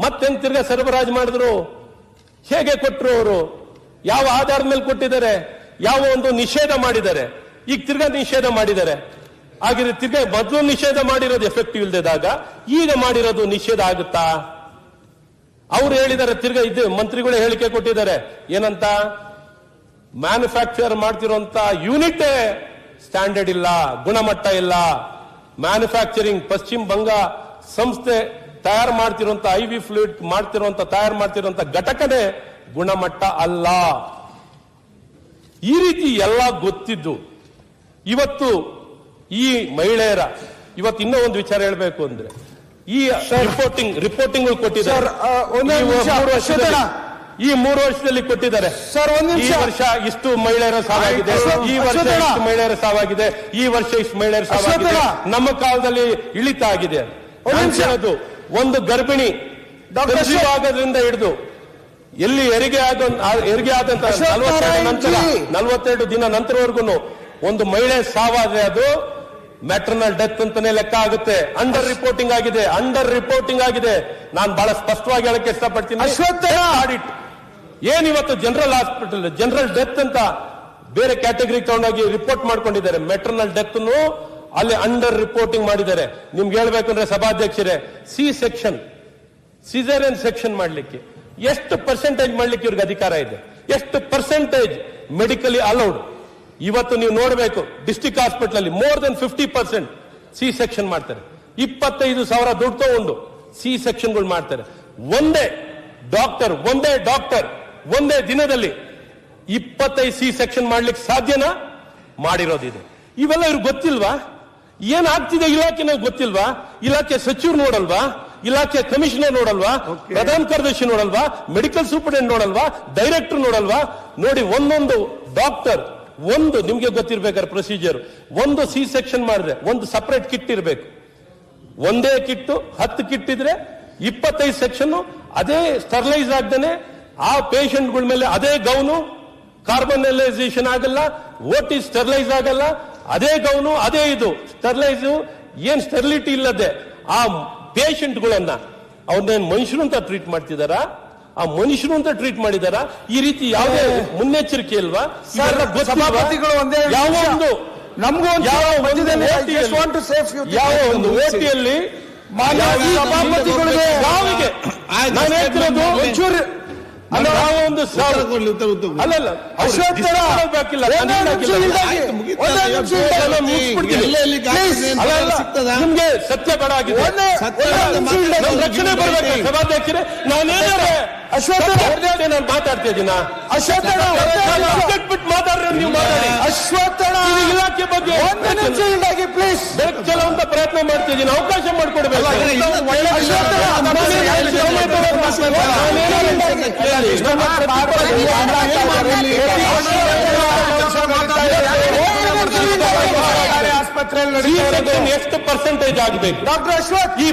ಮತ್ತೆಂಗ್ ತಿರ್ಗಾ ಸರಬರಾಜು ಮಾಡಿದ್ರು? ಹೇಗೆ ಕೊಟ್ಟರು ಅವರು? ಯಾವ ಆಧಾರದ ಮೇಲೆ ಕೊಟ್ಟಿದ್ದಾರೆ? ಯಾವ ಒಂದು ನಿಷೇಧ ಮಾಡಿದ್ದಾರೆ? ಈಗ ತಿರ್ಗಾ ನಿಷೇಧ ಮಾಡಿದ್ದಾರೆ. ಹಾಗಿದ್ರೆ ತಿರ್ಗಾ ಮೊದಲು ನಿಷೇಧ ಮಾಡಿರೋದು ಎಫೆಕ್ಟಿವ್ ಇಲ್ದಿದಾಗ ಈಗ ಮಾಡಿರೋದು ನಿಷೇಧ ಆಗುತ್ತಾ? ಅವ್ರು ಹೇಳಿದ್ದಾರೆ ತಿರ್ಗಾ ಇದು ಮಂತ್ರಿಗಳೇ ಹೇಳಿಕೆ ಕೊಟ್ಟಿದ್ದಾರೆ. ಏನಂತ? ಮ್ಯಾನುಫ್ಯಾಕ್ಚರ್ ಮಾಡ್ತಿರುವಂತ ಯೂನಿಟ್ ಸ್ಟ್ಯಾಂಡರ್ಡ್ ಇಲ್ಲ, ಗುಣಮಟ್ಟ ಇಲ್ಲ. ಮ್ಯಾನುಫ್ಯಾಕ್ಚರಿಂಗ್ ಪಶ್ಚಿಮ ಬಂಗ ಸಂಸ್ಥೆ ತಯಾರು ಮಾಡ್ತಿರುವಂತ ಐ ವಿ ಫ್ಲೂಯಿಡ್ ಮಾಡ್ತಿರುವಂತ ತಯಾರು ಮಾಡ್ತಿರುವಂತ ಘಟಕನೇ ಗುಣಮಟ್ಟ ಅಲ್ಲ. ಈ ರೀತಿ ಎಲ್ಲ ಗೊತ್ತಿದ್ದು. ಇವತ್ತು ಈ ಮಹಿಳೆಯರ ಇವತ್ತು ಇನ್ನೂ ಒಂದು ವಿಚಾರ ಹೇಳಬೇಕು ಅಂದ್ರೆ ಈ ರಿಪೋರ್ಟಿಂಗ್ ರಿಪೋರ್ಟಿಂಗ್ ಕೊಟ್ಟಿದ್ದಾರೆ. ಈ ಮೂರು ವರ್ಷದಲ್ಲಿ- ಕೊಟ್ಟಿದ್ದಾರೆ. ಸರ್, ಒಂದು. ಈ ವರ್ಷ ಇಷ್ಟು ಮಹಿಳೆಯರ ಸಾವಾಗಿದೆ. ಈ ವರ್ಷ ಇಷ್ಟು ಮಹಿಳೆಯರ ಸಾವಾಗಿದೆ. ಈ ವರ್ಷ ಇಷ್ಟು ಮಹಿಳೆಯರ ಸಾವಾಗಿದೆ. ನಮ್ಮ ಕಾಲದಲ್ಲಿ ಇಳಿತ ಆಗಿದೆ. ಒಂದ್ ಗರ್ಭಿಣಿ ಆಗೋದ್ರಿಂದ ಹಿಡಿದು ಎಲ್ಲಿ ಹೆರಿಗೆ ಆದ ಹೆರಿಗೆ ಆದಂತ ನಲವತ್ತೆರಡು ನಂತರ. ನಲವತ್ತೆರಡು ದಿನ ನಂತರವರೆಗೂ ಒಂದು ಮಹಿಳೆ ಸಾವಾದ್ರೆ ಅದು ಮ್ಯಾಟ್ರನಲ್ ಡೆತ್ ಅಂತಾನೆ ಲೆಕ್ಕ ಆಗುತ್ತೆ. ಅಂಡರ್ ರಿಪೋರ್ಟಿಂಗ್ ಆಗಿದೆ ಅಂಡರ್ ರಿಪೋರ್ಟಿಂಗ್ ಆಗಿದೆ. ನಾನು ಬಹಳ ಸ್ಪಷ್ಟವಾಗಿ ಹೇಳಕ್ಕೆ ಇಷ್ಟಪಡ್ತೀನಿ. ಆಡಿಟ್ ಏನ್ ಇವತ್ತು ಜನರಲ್ ಹಾಸ್ಪಿಟಲ್ ಜನರಲ್ ಡೆತ್ ಅಂತ ಬೇರೆ ಕ್ಯಾಟಗರಿ ತಗೊಂಡೋಗಿ ರಿಪೋರ್ಟ್ ಮಾಡ್ಕೊಂಡಿದ್ದಾರೆ. ಮೆಟ್ರನಲ್ ಡೆತ್ ಅಲ್ಲಿ ಅಂಡರ್ ರಿಪೋರ್ಟಿಂಗ್ ಮಾಡಿದ್ದಾರೆ. ನಿಮ್ಗೆ ಹೇಳ್ಬೇಕಂದ್ರೆ ಸಭಾಧ್ಯಕ್ಷರೇ ಸಿ ಸೆಕ್ಷನ್ ಸಿಸೇರಿಯನ್ ಸೆಕ್ಷನ್ ಮಾಡ್ಲಿಕ್ಕೆ ಎಷ್ಟು ಪರ್ಸೆಂಟೇಜ್ ಮಾಡ್ಲಿಕ್ಕೆ ಇವ್ರಿಗೆ ಅಧಿಕಾರ ಇದೆ? ಎಷ್ಟು ಪರ್ಸೆಂಟೇಜ್ ಮೆಡಿಕಲಿ ಅಲೌಡ್ ಇವತ್ತು ನೀವು ನೋಡಬೇಕು ಡಿಸ್ಟಿಕ್ ಹಾಸ್ಪಿಟಲ್ ಅಲ್ಲಿ more than fifty percent C section ಮಾಡ್ತಾರೆ. ಇಪ್ಪತ್ತೈದು ಸಾವಿರ ದುಡ್ಡು ತಗೊಂಡು ಸಿ ಸೆಕ್ಷನ್ಗಳು ಮಾಡ್ತಾರೆ. ಒಂದೇ ಡಾಕ್ಟರ್ ಒಂದೇ ಡಾಕ್ಟರ್ ಒಂದೇ ದಿನದಲ್ಲಿ ಇಪ್ಪತ್ತೈದು ಸಿ ಸೆಕ್ಷನ್ ಮಾಡ್ಲಿಕ್ಕೆ ಸಾಧ್ಯನಾ? ಮಾಡಿರೋದಿದೆ. ಇವೆಲ್ಲ ಇವ್ರಿಗೆ ಗೊತ್ತಿಲ್ವಾ? ಏನಾಗ್ತಿದೆ ಇಲಾಖೆ ಗೊತ್ತಿಲ್ವಾ? ಇಲಾಖೆ ಸಚಿವರು ನೋಡಲ್ವಾ? ಇಲಾಖೆ ಕಮಿಷನರ್ ನೋಡಲ್ವಾ. ಪ್ರಧಾನ ಕಾರ್ಯದರ್ಶಿ ನೋಡಲ್ವಾ? ಮೆಡಿಕಲ್ ಸೂಪರಿಂಟೆಂಡೆಂಟ್ ನೋಡಲ್ವಾ? ಡೈರೆಕ್ಟರ್ ನೋಡಲ್ವಾ? ನೋಡಿ ಒಂದೊಂದು ಡಾಕ್ಟರ್ ಒಂದು ನಿಮಗೆ ಗೊತ್ತಿರ್ಬೇಕಾದ್ರೆ ಪ್ರೊಸೀಜರ್ ಒಂದು ಸಿ ಸೆಕ್ಷನ್ ಮಾಡಿದ್ರೆ, ಒಂದು ಸಪರೇಟ್ ಕಿಟ್ ಇರಬೇಕು. ಒಂದೇ ಕಿಟ್ಟು ಹತ್ತು ಕಿಟ್ ಇದ್ರೆ ಇಪ್ಪತ್ತೈದು ಸೆಕ್ಷನ್ ಅದೇ ಸ್ಟರ್ಲೈಸ್ ಆಗ್ದೇನೆ ಆ ಪೇಷಂಟ್ಗಳ ಮೇಲೆ ಅದೇ ಗೌನು ಕಾರ್ಬನಲೈಸೇಷನ್ ಆಗಲ್ಲ ಓಟಿ ಸ್ಟೆರ್ಲೈಸ್ ಆಗಲ್ಲ, ಅದೇ ಗೌನು ಅದೇ ಇದು. ಸ್ಟೆರ್ಲೈಸ್ ಏನ್ ಸ್ಟೆರ್ಲಿಟಿ ಇಲ್ಲದೆ ಆ ಪೇಷಂಟ್ಗಳನ್ನ ಅವ್ರನ್ನೇನ್ ಮನುಷ್ಯರು ಅಂತ ಟ್ರೀಟ್ ಮಾಡ್ತಿದಾರ? ಆ ಮನುಷ್ಯರು ಅಂತ ಟ್ರೀಟ್ ಮಾಡಿದಾರ? ಈ ರೀತಿ ಯಾವುದೇ ಮುನ್ನೆಚ್ಚರಿಕೆ ಇಲ್ವಾ? ಸಭಾಪತಿಗಳು ಒಂದೇ ಯಾವ ಒಂದು ನಮಗೂ ಯಾವ ಒಂದು. ಯಾವ ಒಂದು ಓಟಿಯಲ್ಲಿ ಸಭಾಪತಿಗಳಿಗೆ ಯಾವಿಗೆ ನಾನು ಹೇಳ್ತಿರೋದು ಒಂಚೂರು ಅಲ್ಲ ಯಾವ ಒಂದು ಹಾಕಿಲ್ಲ. ನಿಮ್ಗೆ ಸತ್ಯ ಬೇಡ ಆಗಿದೆ. ರಕ್ಷಣೆ ಬರಬೇಕು? ಸಭಾಧ್ಯಕ್ಷರೇ ನಾನೇನಾರೆ ಅಶ್ವತ್ಥಣ್ಣ. ನಾನು ಮಾತಾಡ್ತಾ ಇದ್ದೀನ. ಬಿಟ್ಟು ಮಾತಾಡ್ರೆ ನೀವು ಮಾತಾಡಿ. ಇಲಾಖೆ ಬಗ್ಗೆ ಇಲ್ದಾಗಿ ಪ್ಲೀಸ್ ಬೆಳಚಲುವಂತ ಪ್ರಯತ್ನ ಮಾಡ್ತಿದ್ದೀನಿ ಅವಕಾಶ ಮಾಡಿಕೊಡ್ಬೇಕು. ಅಲ್ಲ, ಇಲ್ಲ, ಒಳ್ಳೆ ಅಶ್ವತ್ಥಣ್ಣ, ನಾನೇನು ಎರಡು ಹೇಳ್ತೀನಿ, ನಿಮಿಷ ನಾನೇನು ಇಲ್ದಾಗಿ. ಕೇಳಿ, ನಮ್ಮ ಪ್ರತಿಪಕ್ಷ ಅಶ್ವತ್ಥಣ್ಣ, ಆಸ್ಪತ್ರೆಯಲ್ಲಿ ಎಷ್ಟು ಪರ್ಸೆಂಟೇಜ್ ಆಗಬೇಕು? ಡಾಕ್ಟರ್ ಅಶ್ವಥ್! ಈ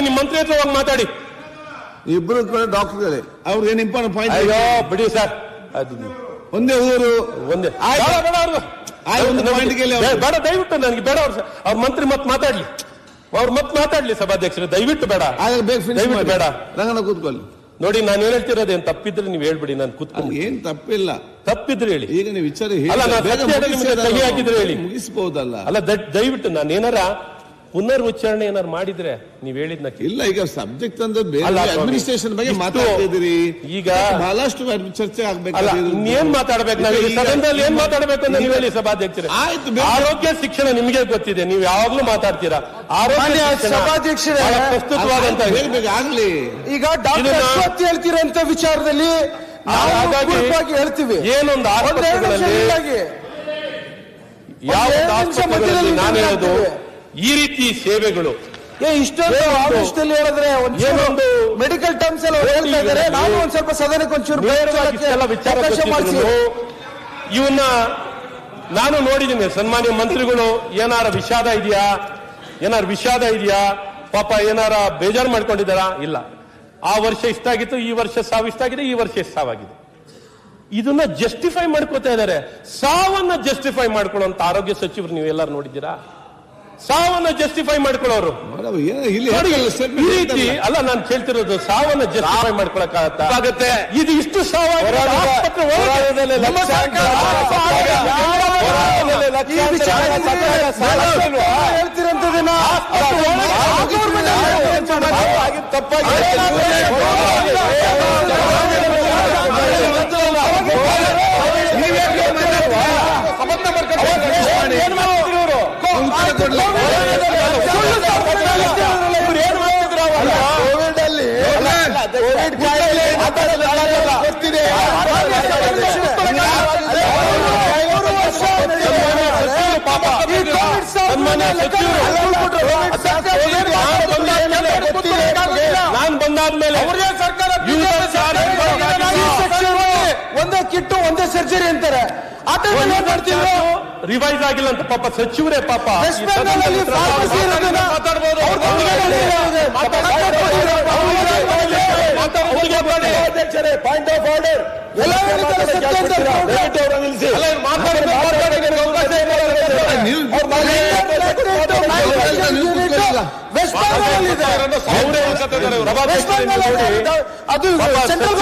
ನಿಮ್ಮ ಮಂತ್ರಿ ಹತ್ರ ಹೋಗಿ ಮಾತಾಡಿ. ಇಬ್ರು ಕೂಡ ಡಾಕ್ಟರ್ಗಳೇ. ಅವ್ರಿಗೆ ಏನ್ ಇಂಪಾರ್ಟೆಂಟ್ ಪಾಯಿಂಟ್ ಅಯ್ಯೋ ಬಿಡಿ ಸರ್. ಒಂದೇ ಊರು. ಒಂದೇ. ಆಯ್ತು. ಬೇಡ, ದಯವಿಟ್ಟು ನನಗೆ ಬೇಡ ಅವ್ರು ಅವ್ರ ಮಂತ್ರಿ ಮತ್ತೆ ಮಾತಾಡ್ಲಿ. ಅವ್ರ ಮತ್ ಮಾತಾಡ್ಲಿ ಸಭಾಧ್ಯಕ್ಷರು ದಯವಿಟ್ಟು ಬೇಡ. ದಯವಿಟ್ಟು ಬೇಡ. ಕೂತ್ಕೊಳ್ಳಿ. ನೋಡಿ ನಾನು ಏನ್ ಹೇಳ್ತಿರೋದೇನ್ ತಪ್ಪಿದ್ರೆ ನೀವು ಹೇಳ್ಬಿಡಿ ನಾನು ಕೂತ್ಕೊಂಡು ಏನ್ ತಪ್ಪಿಲ್ಲ. ತಪ್ಪಿದ್ರೆ ಹೇಳಿ. ಈಗ ನೀವು ವಿಚಾರ ಹೇಳಿ ನಾನು ಬೇಗ ಸತ್ಯ ಹೇಳಿ ನಿಮ್ಗೆ ಮುಗಿಸಿ ಸಹಿ ಹಾಕಿದ್ರೆ ಹೇಳಿ. ಮುಗಿಸ್ಬೋದಲ್ಲ. ಅಲ್ಲ ದಯವಿಟ್ಟು ನಾನು ಏನಾರ ಪುನರ್ ಉಚ್ಚಾರಣೆ ಏನಾರು ಮಾಡಿದ್ರೆ ನೀವ್ ಹೇಳಿದ್ನ. ಇಲ್ಲ ಈಗ ಸಬ್ಜೆಕ್ಟ್ ಅಂದ್ರೆ ಬೇರೆ ಅಡ್ಮಿನಿಸ್ಟ್ರೇಷನ್ ಬಗ್ಗೆ ಮಾತಾಡ್ತಿದ್ದೀರಿ. ಈಗ ಬಹಳಷ್ಟು ಚರ್ಚೆ ಆಗ್ಬೇಕು ಆಗ್ಬೇಕಾದ್ರೆ ಇನ್ನೇನ್ ಮಾತಾಡ್ಬೇಕು ನಾವು ಸದನದಲ್ಲಿ ಏನ್ ಮಾತಾಡ್ಬೇಕು ಅಂತ ನೀವು ಹೇಳಿ ಸಭಾಧ್ಯಕ್ಷರೇ? ಆಯ್ತು, ಆರೋಗ್ಯ ಶಿಕ್ಷಣ ನಿಮಗೆ ಗೊತ್ತಿದೆ ನೀವು ಯಾವಾಗ್ಲೂ ಮಾತಾಡ್ತೀರಾ? ಆರೋಗ್ಯ ಸಭಾಧ್ಯಕ್ಷರೇ, ಪ್ರಸ್ತುತವಾದಂತ ಆಗ್ಲಿ ಈಗ ಡಾಕ್ಟರ್ ಅಶ್ವಥ್ ಹೇಳ್ತಿರೋಂತ ವಿಚಾರದಲ್ಲಿ ನಾವು ಹೇಳ್ತೀವಿ. ಏನೊಂದು ಹೇಳಾಗಿ. ಯಾವ ನಾನು ಹೇಳೋದು. ಈ ರೀತಿ ಸೇವೆಗಳು. ಏ ಇಷ್ಟೊಂದು ಆವೇಶದಲ್ಲಿ ಹೇಳಿದ್ರೆ ಒಂದು ಮೆಡಿಕಲ್ ಟರ್ಮ್ಸ್ ಎಲ್ಲ ಹೇಳ್ತಾ ಇದ್ದಾರೆ. ನಾನು ಒಂದ್ ಸ್ವಲ್ಪ ಸದನಕ್ಕೆ ಒಂಚೂರು ಅವಕಾಶ ಮಾಡಿಸಿ. ಇವನ್ನ ನಾನು ನೋಡಿದ್ದೀನಿ. ಸನ್ಮಾನ್ಯ ಮಂತ್ರಿಗಳು ಏನಾರ ವಿಷಾದ ಇದೆಯಾ? ಏನಾರ ವಿಷಾದ ಇದೆಯಾ? ಪಾಪ ಏನಾರ ಬೇಜಾರು ಮಾಡ್ಕೊಂಡಿದ್ದಾರಾ? ಇಲ್ಲ. ಆ ವರ್ಷ ಇಷ್ಟಾಗಿತ್ತು ಈ ವರ್ಷ ಸಾವು ಇಷ್ಟ ಆಗಿದೆ ಈ ವರ್ಷ ಸಾವಾಗಿದೆ. ಇದನ್ನ ಜಸ್ಟಿಫೈ ಮಾಡ್ಕೋತಾ ಇದ್ದಾರೆ. ಸಾವನ್ನ ಜಸ್ಟಿಫೈ ಮಾಡ್ಕೊಳ್ಳೋಂತ ಆರೋಗ್ಯ ಸಚಿವರು ನೀವೆಲ್ಲರೂ ನೋಡಿದ್ದೀರಾ? ಸಾವನ್ನ ಜಸ್ಟಿಫೈ ಮಾಡ್ಕೊಳ್ಳೋರು ಈ ರೀತಿ. ಅಲ್ಲ ನಾನು ಕೇಳ್ತಿರೋದು ಸಾವನ್ನ ಜಸ್ಟಿಫೈ ಮಾಡ್ಕೊಳಕ್ಕಾಗತ್ತೆ ಇದು ಇಷ್ಟು ಸಾವಾಗಿದೆ ಹೋರಾಟದ- ಕೋವಿಡ್ ಅಲ್ಲಿ ಕೋವಿಡ್ ಕಾಯಿಲೆ ಗೊತ್ತಿದೆ ನಾನು ಬಂದಾದ್ಮೇಲೆ ಸರ್ಕಾರ ಕಿಟ್ಟು ಒಂದೇ ಸರ್ಜರಿ ಅಂತಾರೆ. ರಿವೈಸ್ ಆಗಿಲ್ಲ ಅಂತ ಪಾಪ ಸಚಿವರೇ ಪಾಪ. ಪಾಯಿಂಟ್ ಆಫ್ ಬೆಂಗಾಲ್ ಅಲ್ಲಿ ಸದನದ ಫಾರ್ಮಸಿ ಇರೋದನ್ನ ಮಾತಾಡ್ಬೋದು ಅವ್ರ ಗಮನದಲ್ಲಿ ಇದೆ. ಅವ್ರಿಗೆ ಬನ್ನಿ. ಪಾಯಿಂಟ್ ಆಫ್ ಆರ್ಡರ್ ಎಲ್ಲ ಹೇಳ್ತಾರೆ ಸತ್ಯ ಅಂತ ಹೇಳ್ತಾರೆ. ಅಲ್ಲ, ಇವ್ರು ಮಾತಾಡ್ಬೇಕು, ಮಾತಾಡೋಕೆ ಅವಕಾಶ ಇಲ್ಲ. ನೀವು- ವೆಸ್ಟ್ ಬೆಂಗಾಲ್ ಇದೆ. ಬೆಂಗಾಲ್ ಅದು ಸೆಂಟ್ರಲ್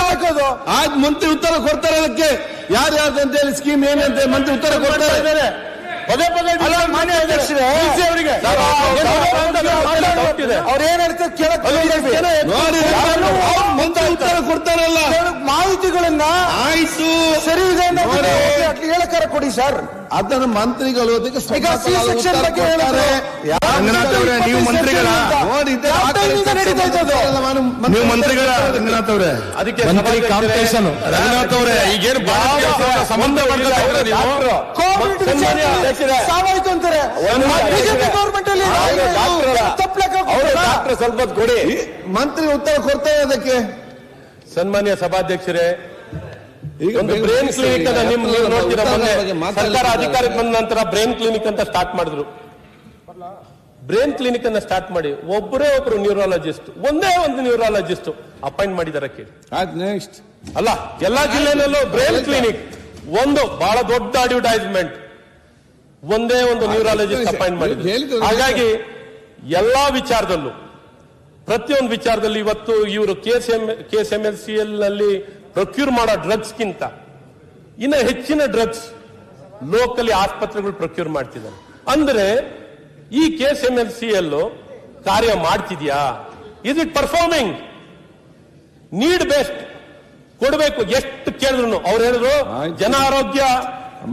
ಹಾಕೋದು ಮಂತ್ರಿ ಉತ್ತರ ಕೊಡ್ತಾರೆ ಅದಕ್ಕೆ. ಯಾರ್ಯಾರ್ದು ಅಂತ ಹೇಳಿ ಸ್ಕೀಮ್ ಏನಂತೆ ಮಂತ್ರಿ ಉತ್ತರ ಕೊಡ್ತಾರೆ. ಪದೇ ಪದೇ ಮಾನ್ಯ ಅಧ್ಯಕ್ಷರೇ ಅವರಿಗೆ. ಅವ್ರು ಕೇಳಕ್ಕೆ ಉತ್ತರ ಕೊಡ್ತಾರಲ್ಲ. ಮಾಹಿತಿಗಳನ್ನ ಆಯ್ತು. ಸರಿ ಇದೆ ಹೇಳಕಾರ. ಕೊಡಿ ಸರ್. ಅದನ್ನ ಮಂತ್ರಿಗಳು ಅದಕ್ಕೆ ರಂಗನಾಥ್ ಅವರೇ, ನೀವು ಮಂತ್ರಿಗಳ? ನೀವು ಮಂತ್ರಿಗಳ ರಂಗನಾಥ್ ಅವರೇ ಅದಕ್ಕೆ ಮಂತ್ರಿ ಕಾಂಪಿಟೇಷನ್ ರಂಗನಾಥ್ ಅವರೇ ಈಗೇನು ಸಂಬಂಧ ಸಾವಾಯ್ತು ಅಂತಾರೆ. ಬಿಜೆಪಿ ಗೌರ್ಮೆಂಟ್ ಅಲ್ಲಿ ಸ್ವಲ್ಪ ಕೊಡಿ. ಮಂತ್ರಿ ಉತ್ತರ ಕೊಡ್ತಾರೆ ಅದಕ್ಕೆ. ಸನ್ಮಾನ್ಯ ಸಭಾಧ್ಯಕ್ಷರೇ ಈಗ ಒಂದು ಬ್ರೇನ್ ಕ್ಲಿನಿಕ್ ಅಂತ ನಿಮ್ ನೀವು ನೋಡ್ತೀರಾ ಮೊನ್ನೆ ಸರ್ಕಾರ ಅಧಿಕಾರಕ್ಕೆ ಬಂದ ನಂತರ ಬ್ರೇನ್ ಕ್ಲಿನಿಕ್ ಅಂತ ಸ್ಟಾರ್ಟ್ ಮಾಡಿದ್ರು. ಬ್ರೇನ್ ಕ್ಲಿನಿಕ್ ಅನ್ನ ಸ್ಟಾರ್ಟ್ ಮಾಡಿ. ಒಬ್ಬರೇ ಒಬ್ರು ನ್ಯೂರಾಲಜಿಸ್ಟ್ ಒಂದೇ ಒಂದು ನ್ಯೂರಾಲಜಿಸ್ಟ್ ಅಪಾಯಿಂಟ್ ಮಾಡಿದಾರೆ ಕೇಳಿ. ನೆಕ್ಸ್ಟ್ ಅಲ್ಲ ಎಲ್ಲಾ ಜಿಲ್ಲೆಯಲ್ಲೂ ಬ್ರೇನ್ ಕ್ಲಿನಿಕ್. ಒಂದು ಬಹಳ ದೊಡ್ಡ ಅಡ್ವರ್ಟೈಸ್ಮೆಂಟ್ ಒಂದೇ ಒಂದು ನ್ಯೂರಾಲಜಿಸ್ಟ್ ಅಪಾಯಿಂಟ್ ಮಾಡಿದ್ರು ಹಾಗಾಗಿ ಎಲ್ಲಾ ವಿಚಾರದಲ್ಲೂ ಪ್ರತಿಯೊಂದು ವಿಚಾರದಲ್ಲಿ ಇವತ್ತು ಇವರು KS M KS M L C ಎಲ್ನಲ್ಲಿ procure ಮಾಡೋ ಡ್ರಗ್ಸ್ಗಿಂತ ಇನ್ನ ಹೆಚ್ಚಿನ ಡ್ರಗ್ಸ್ ಲೋಕಲಿ ಆಸ್ಪತ್ರೆಗಳು ಪ್ರೊಕ್ಯೂರ್ ಮಾಡ್ತಿದ್ದಾರೆ. ಅಂದ್ರೆ ಈ KS M L C L ಕಾರ್ಯ ಮಾಡ್ತಿದ್ಯಾ? Is it performing need best ಕೊಡಬೇಕು. ಎಷ್ಟು ಕೇಳಿದ್ರು ಅವ್ರು ಹೇಳಿದ್ರು. ಜನ ಆರೋಗ್ಯ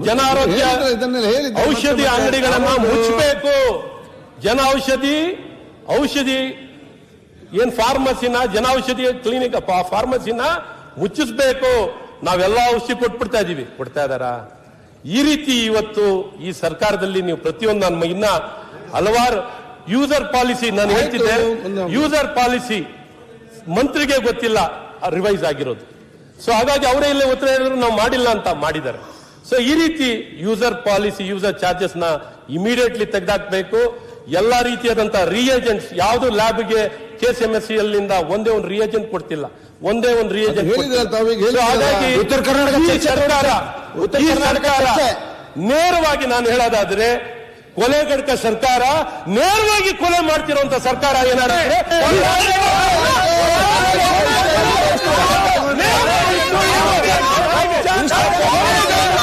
ಜನ ಆರೋಗ್ಯ. ಔಷಧಿ ಅಂಗಡಿಗಳನ್ನ ಮುಚ್ಚಬೇಕು. ಜನ ಔಷಧಿ ಔಷಧಿ ಏನ್ ಫಾರ್ಮಸಿನ ಜನ ಔಷಧಿ ಕ್ಲಿನಿಕ್ ಫಾರ್ಮಸಿನ ಮುಚ್ಚಿಸ್ಬೇಕು. ನಾವೆಲ್ಲ ಔಷಧಿ ಕೊಟ್ಬಿಡ್ತಾ ಇದೀವಿ. ಕೊಡ್ತಾ ಇದಾರ? ಈ ರೀತಿ ಇವತ್ತು ಈ ಸರ್ಕಾರದಲ್ಲಿ ನೀವು ಪ್ರತಿಯೊಂದು ನನ್ನ ಇನ್ನ ಹಲವಾರು ಯೂಸರ್ ಪಾಲಿಸಿ ನಾನು ಹೇಳ್ತಿದ್ದೆ. ಯೂಸರ್ ಪಾಲಿಸಿ ಮಂತ್ರಿಗೆ ಗೊತ್ತಿಲ್ಲ ರಿವೈಸ್ ಆಗಿರೋದು. ಸೊ ಹಾಗಾಗಿ ಅವರೇ ಇಲ್ಲೇ ಉತ್ತರ ಹೇಳಿದ್ರು ನಾವು ಮಾಡಿಲ್ಲ ಅಂತ ಮಾಡಿದ್ದಾರೆ ಸೊ ಈ ರೀತಿ ಯೂಸರ್ ಪಾಲಿಸಿ ಯೂಸರ್ ಚಾರ್ಜಸ್ನ ಇಮಿಡಿಯೇಟ್ಲಿ ತೆಗೆದಾಕ್ಬೇಕು ಎಲ್ಲಾ ರೀತಿಯಾದಂತಹ ರಿಯೇಜೆಂಟ್ಸ್ ಯಾವುದು ಲ್ಯಾಬ್ಗೆ K S M S C ಅಲ್ಲಿಂದ ಒಂದೇ ಒಂದು ರಿಯೇಜೆಂಟ್ ಕೊಡ್ತಿಲ್ಲ ಒಂದೇ ಒಂದು ರಿಯೇಜೆಂಟ್ ಹಾಗಾಗಿ ಉತ್ತರ ಕರ್ನಾಟಕ. ನೇರವಾಗಿ ನಾನು ಹೇಳೋದಾದ್ರೆ ಕೊಲೆಗಡ್ಕ ಸರ್ಕಾರ ನೇರವಾಗಿ ಕೊಲೆ ಮಾಡ್ತಿರುವಂತ ಸರ್ಕಾರ ಏನಾದ್ರೆ 全场最后一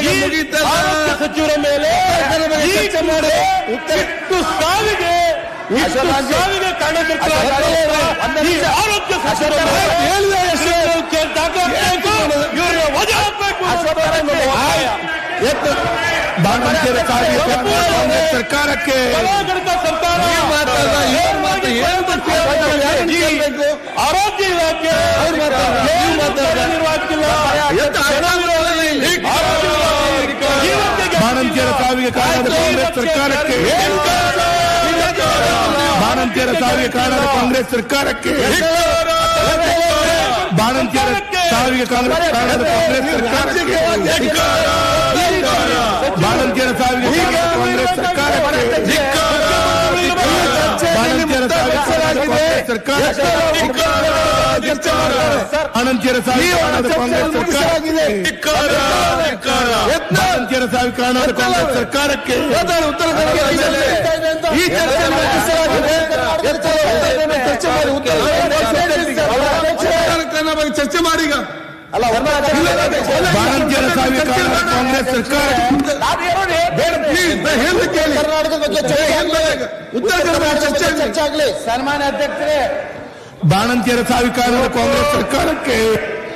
ಈ ಮುಗೀತಲ್ಲ. ಕೊಟ್ಟಿದೀವಿ ಸಚಿವರ ಮೇಲೆ. ಇಷ್ಟು ಸಾವಿಗೆ ಸರ್ಕಾರಕ್ಕೆ? ಆರೋಗ್ಯ ಇಲಾಖೆ. ಬಾಣಂತಿಯರ ಸಾವಿಗೆ ಕಾರಣ ಕಾಂಗ್ರೆಸ್ ಸರ್ಕಾರಕ್ಕೆ ಬಾಣಂತಿಯರ ಸಾವಿಗೆ ಕಾರಣ ಕಾಂಗ್ರೆಸ್ ಸರ್ಕಾರಕ್ಕೆ ಬಾಣಂತಿಯರ ಸಾವಿಗೆ ಕಾಂಗ್ರೆಸ್ ಕಾರಣ ಕಾಂಗ್ರೆಸ್ ಸರ್ಕಾರಕ್ಕೆ ಬಾಣಂತಿಯರ ಸಾವಿಗೆ ಕಾಂಗ್ರೆಸ್ ಸರ್ಕಾರಕ್ಕೆ ಬಾಣಂತಿಯರ ಸಾವಿಗೆ ಕಾಂಗ್ರೆಸ್ ಸರ್ಕಾರಕ್ಕೆ ಅನಂತ್ಯರ ಸಾವಿಗೆ ಕಾರಣದ ಕಾಂಗ್ರೆಸ್ ಸರ್ಕಾರಕ್ಕೆ ಬಾಣಂತಿಯರ ಸಾವಿಗೆ ಕಾರಣದ ಕಾಂಗ್ರೆಸ್ ಸರ್ಕಾರಕ್ಕೆ ಉತ್ತರ ಕನ್ನಡ. ಈ ಚರ್ಚೆ ನಡೆಸಲಾಗಿದೆ. ಚರ್ಚೆ ಮಾಡಿ ಬಗ್ಗೆ ಚರ್ಚೆ ಮಾಡಿ ಈಗ ಬಾಣಂತಿಯರ ಸಾವಿಗೆ ಕಾಂಗ್ರೆಸ್ ಕರ್ನಾಟಕ ಚರ್ಚೆ ಆಗ್ಲಿ. ಉತ್ತರ ಆಗ್ಲಿ. ಸನ್ಮಾನ್ಯ ಅಧ್ಯಕ್ಷರೇ ಬಾಣಂತಿಯರ ಸಾವಿಗೆ ಕಾಂಗ್ರೆಸ್ ಸರ್ಕಾರಕ್ಕೆ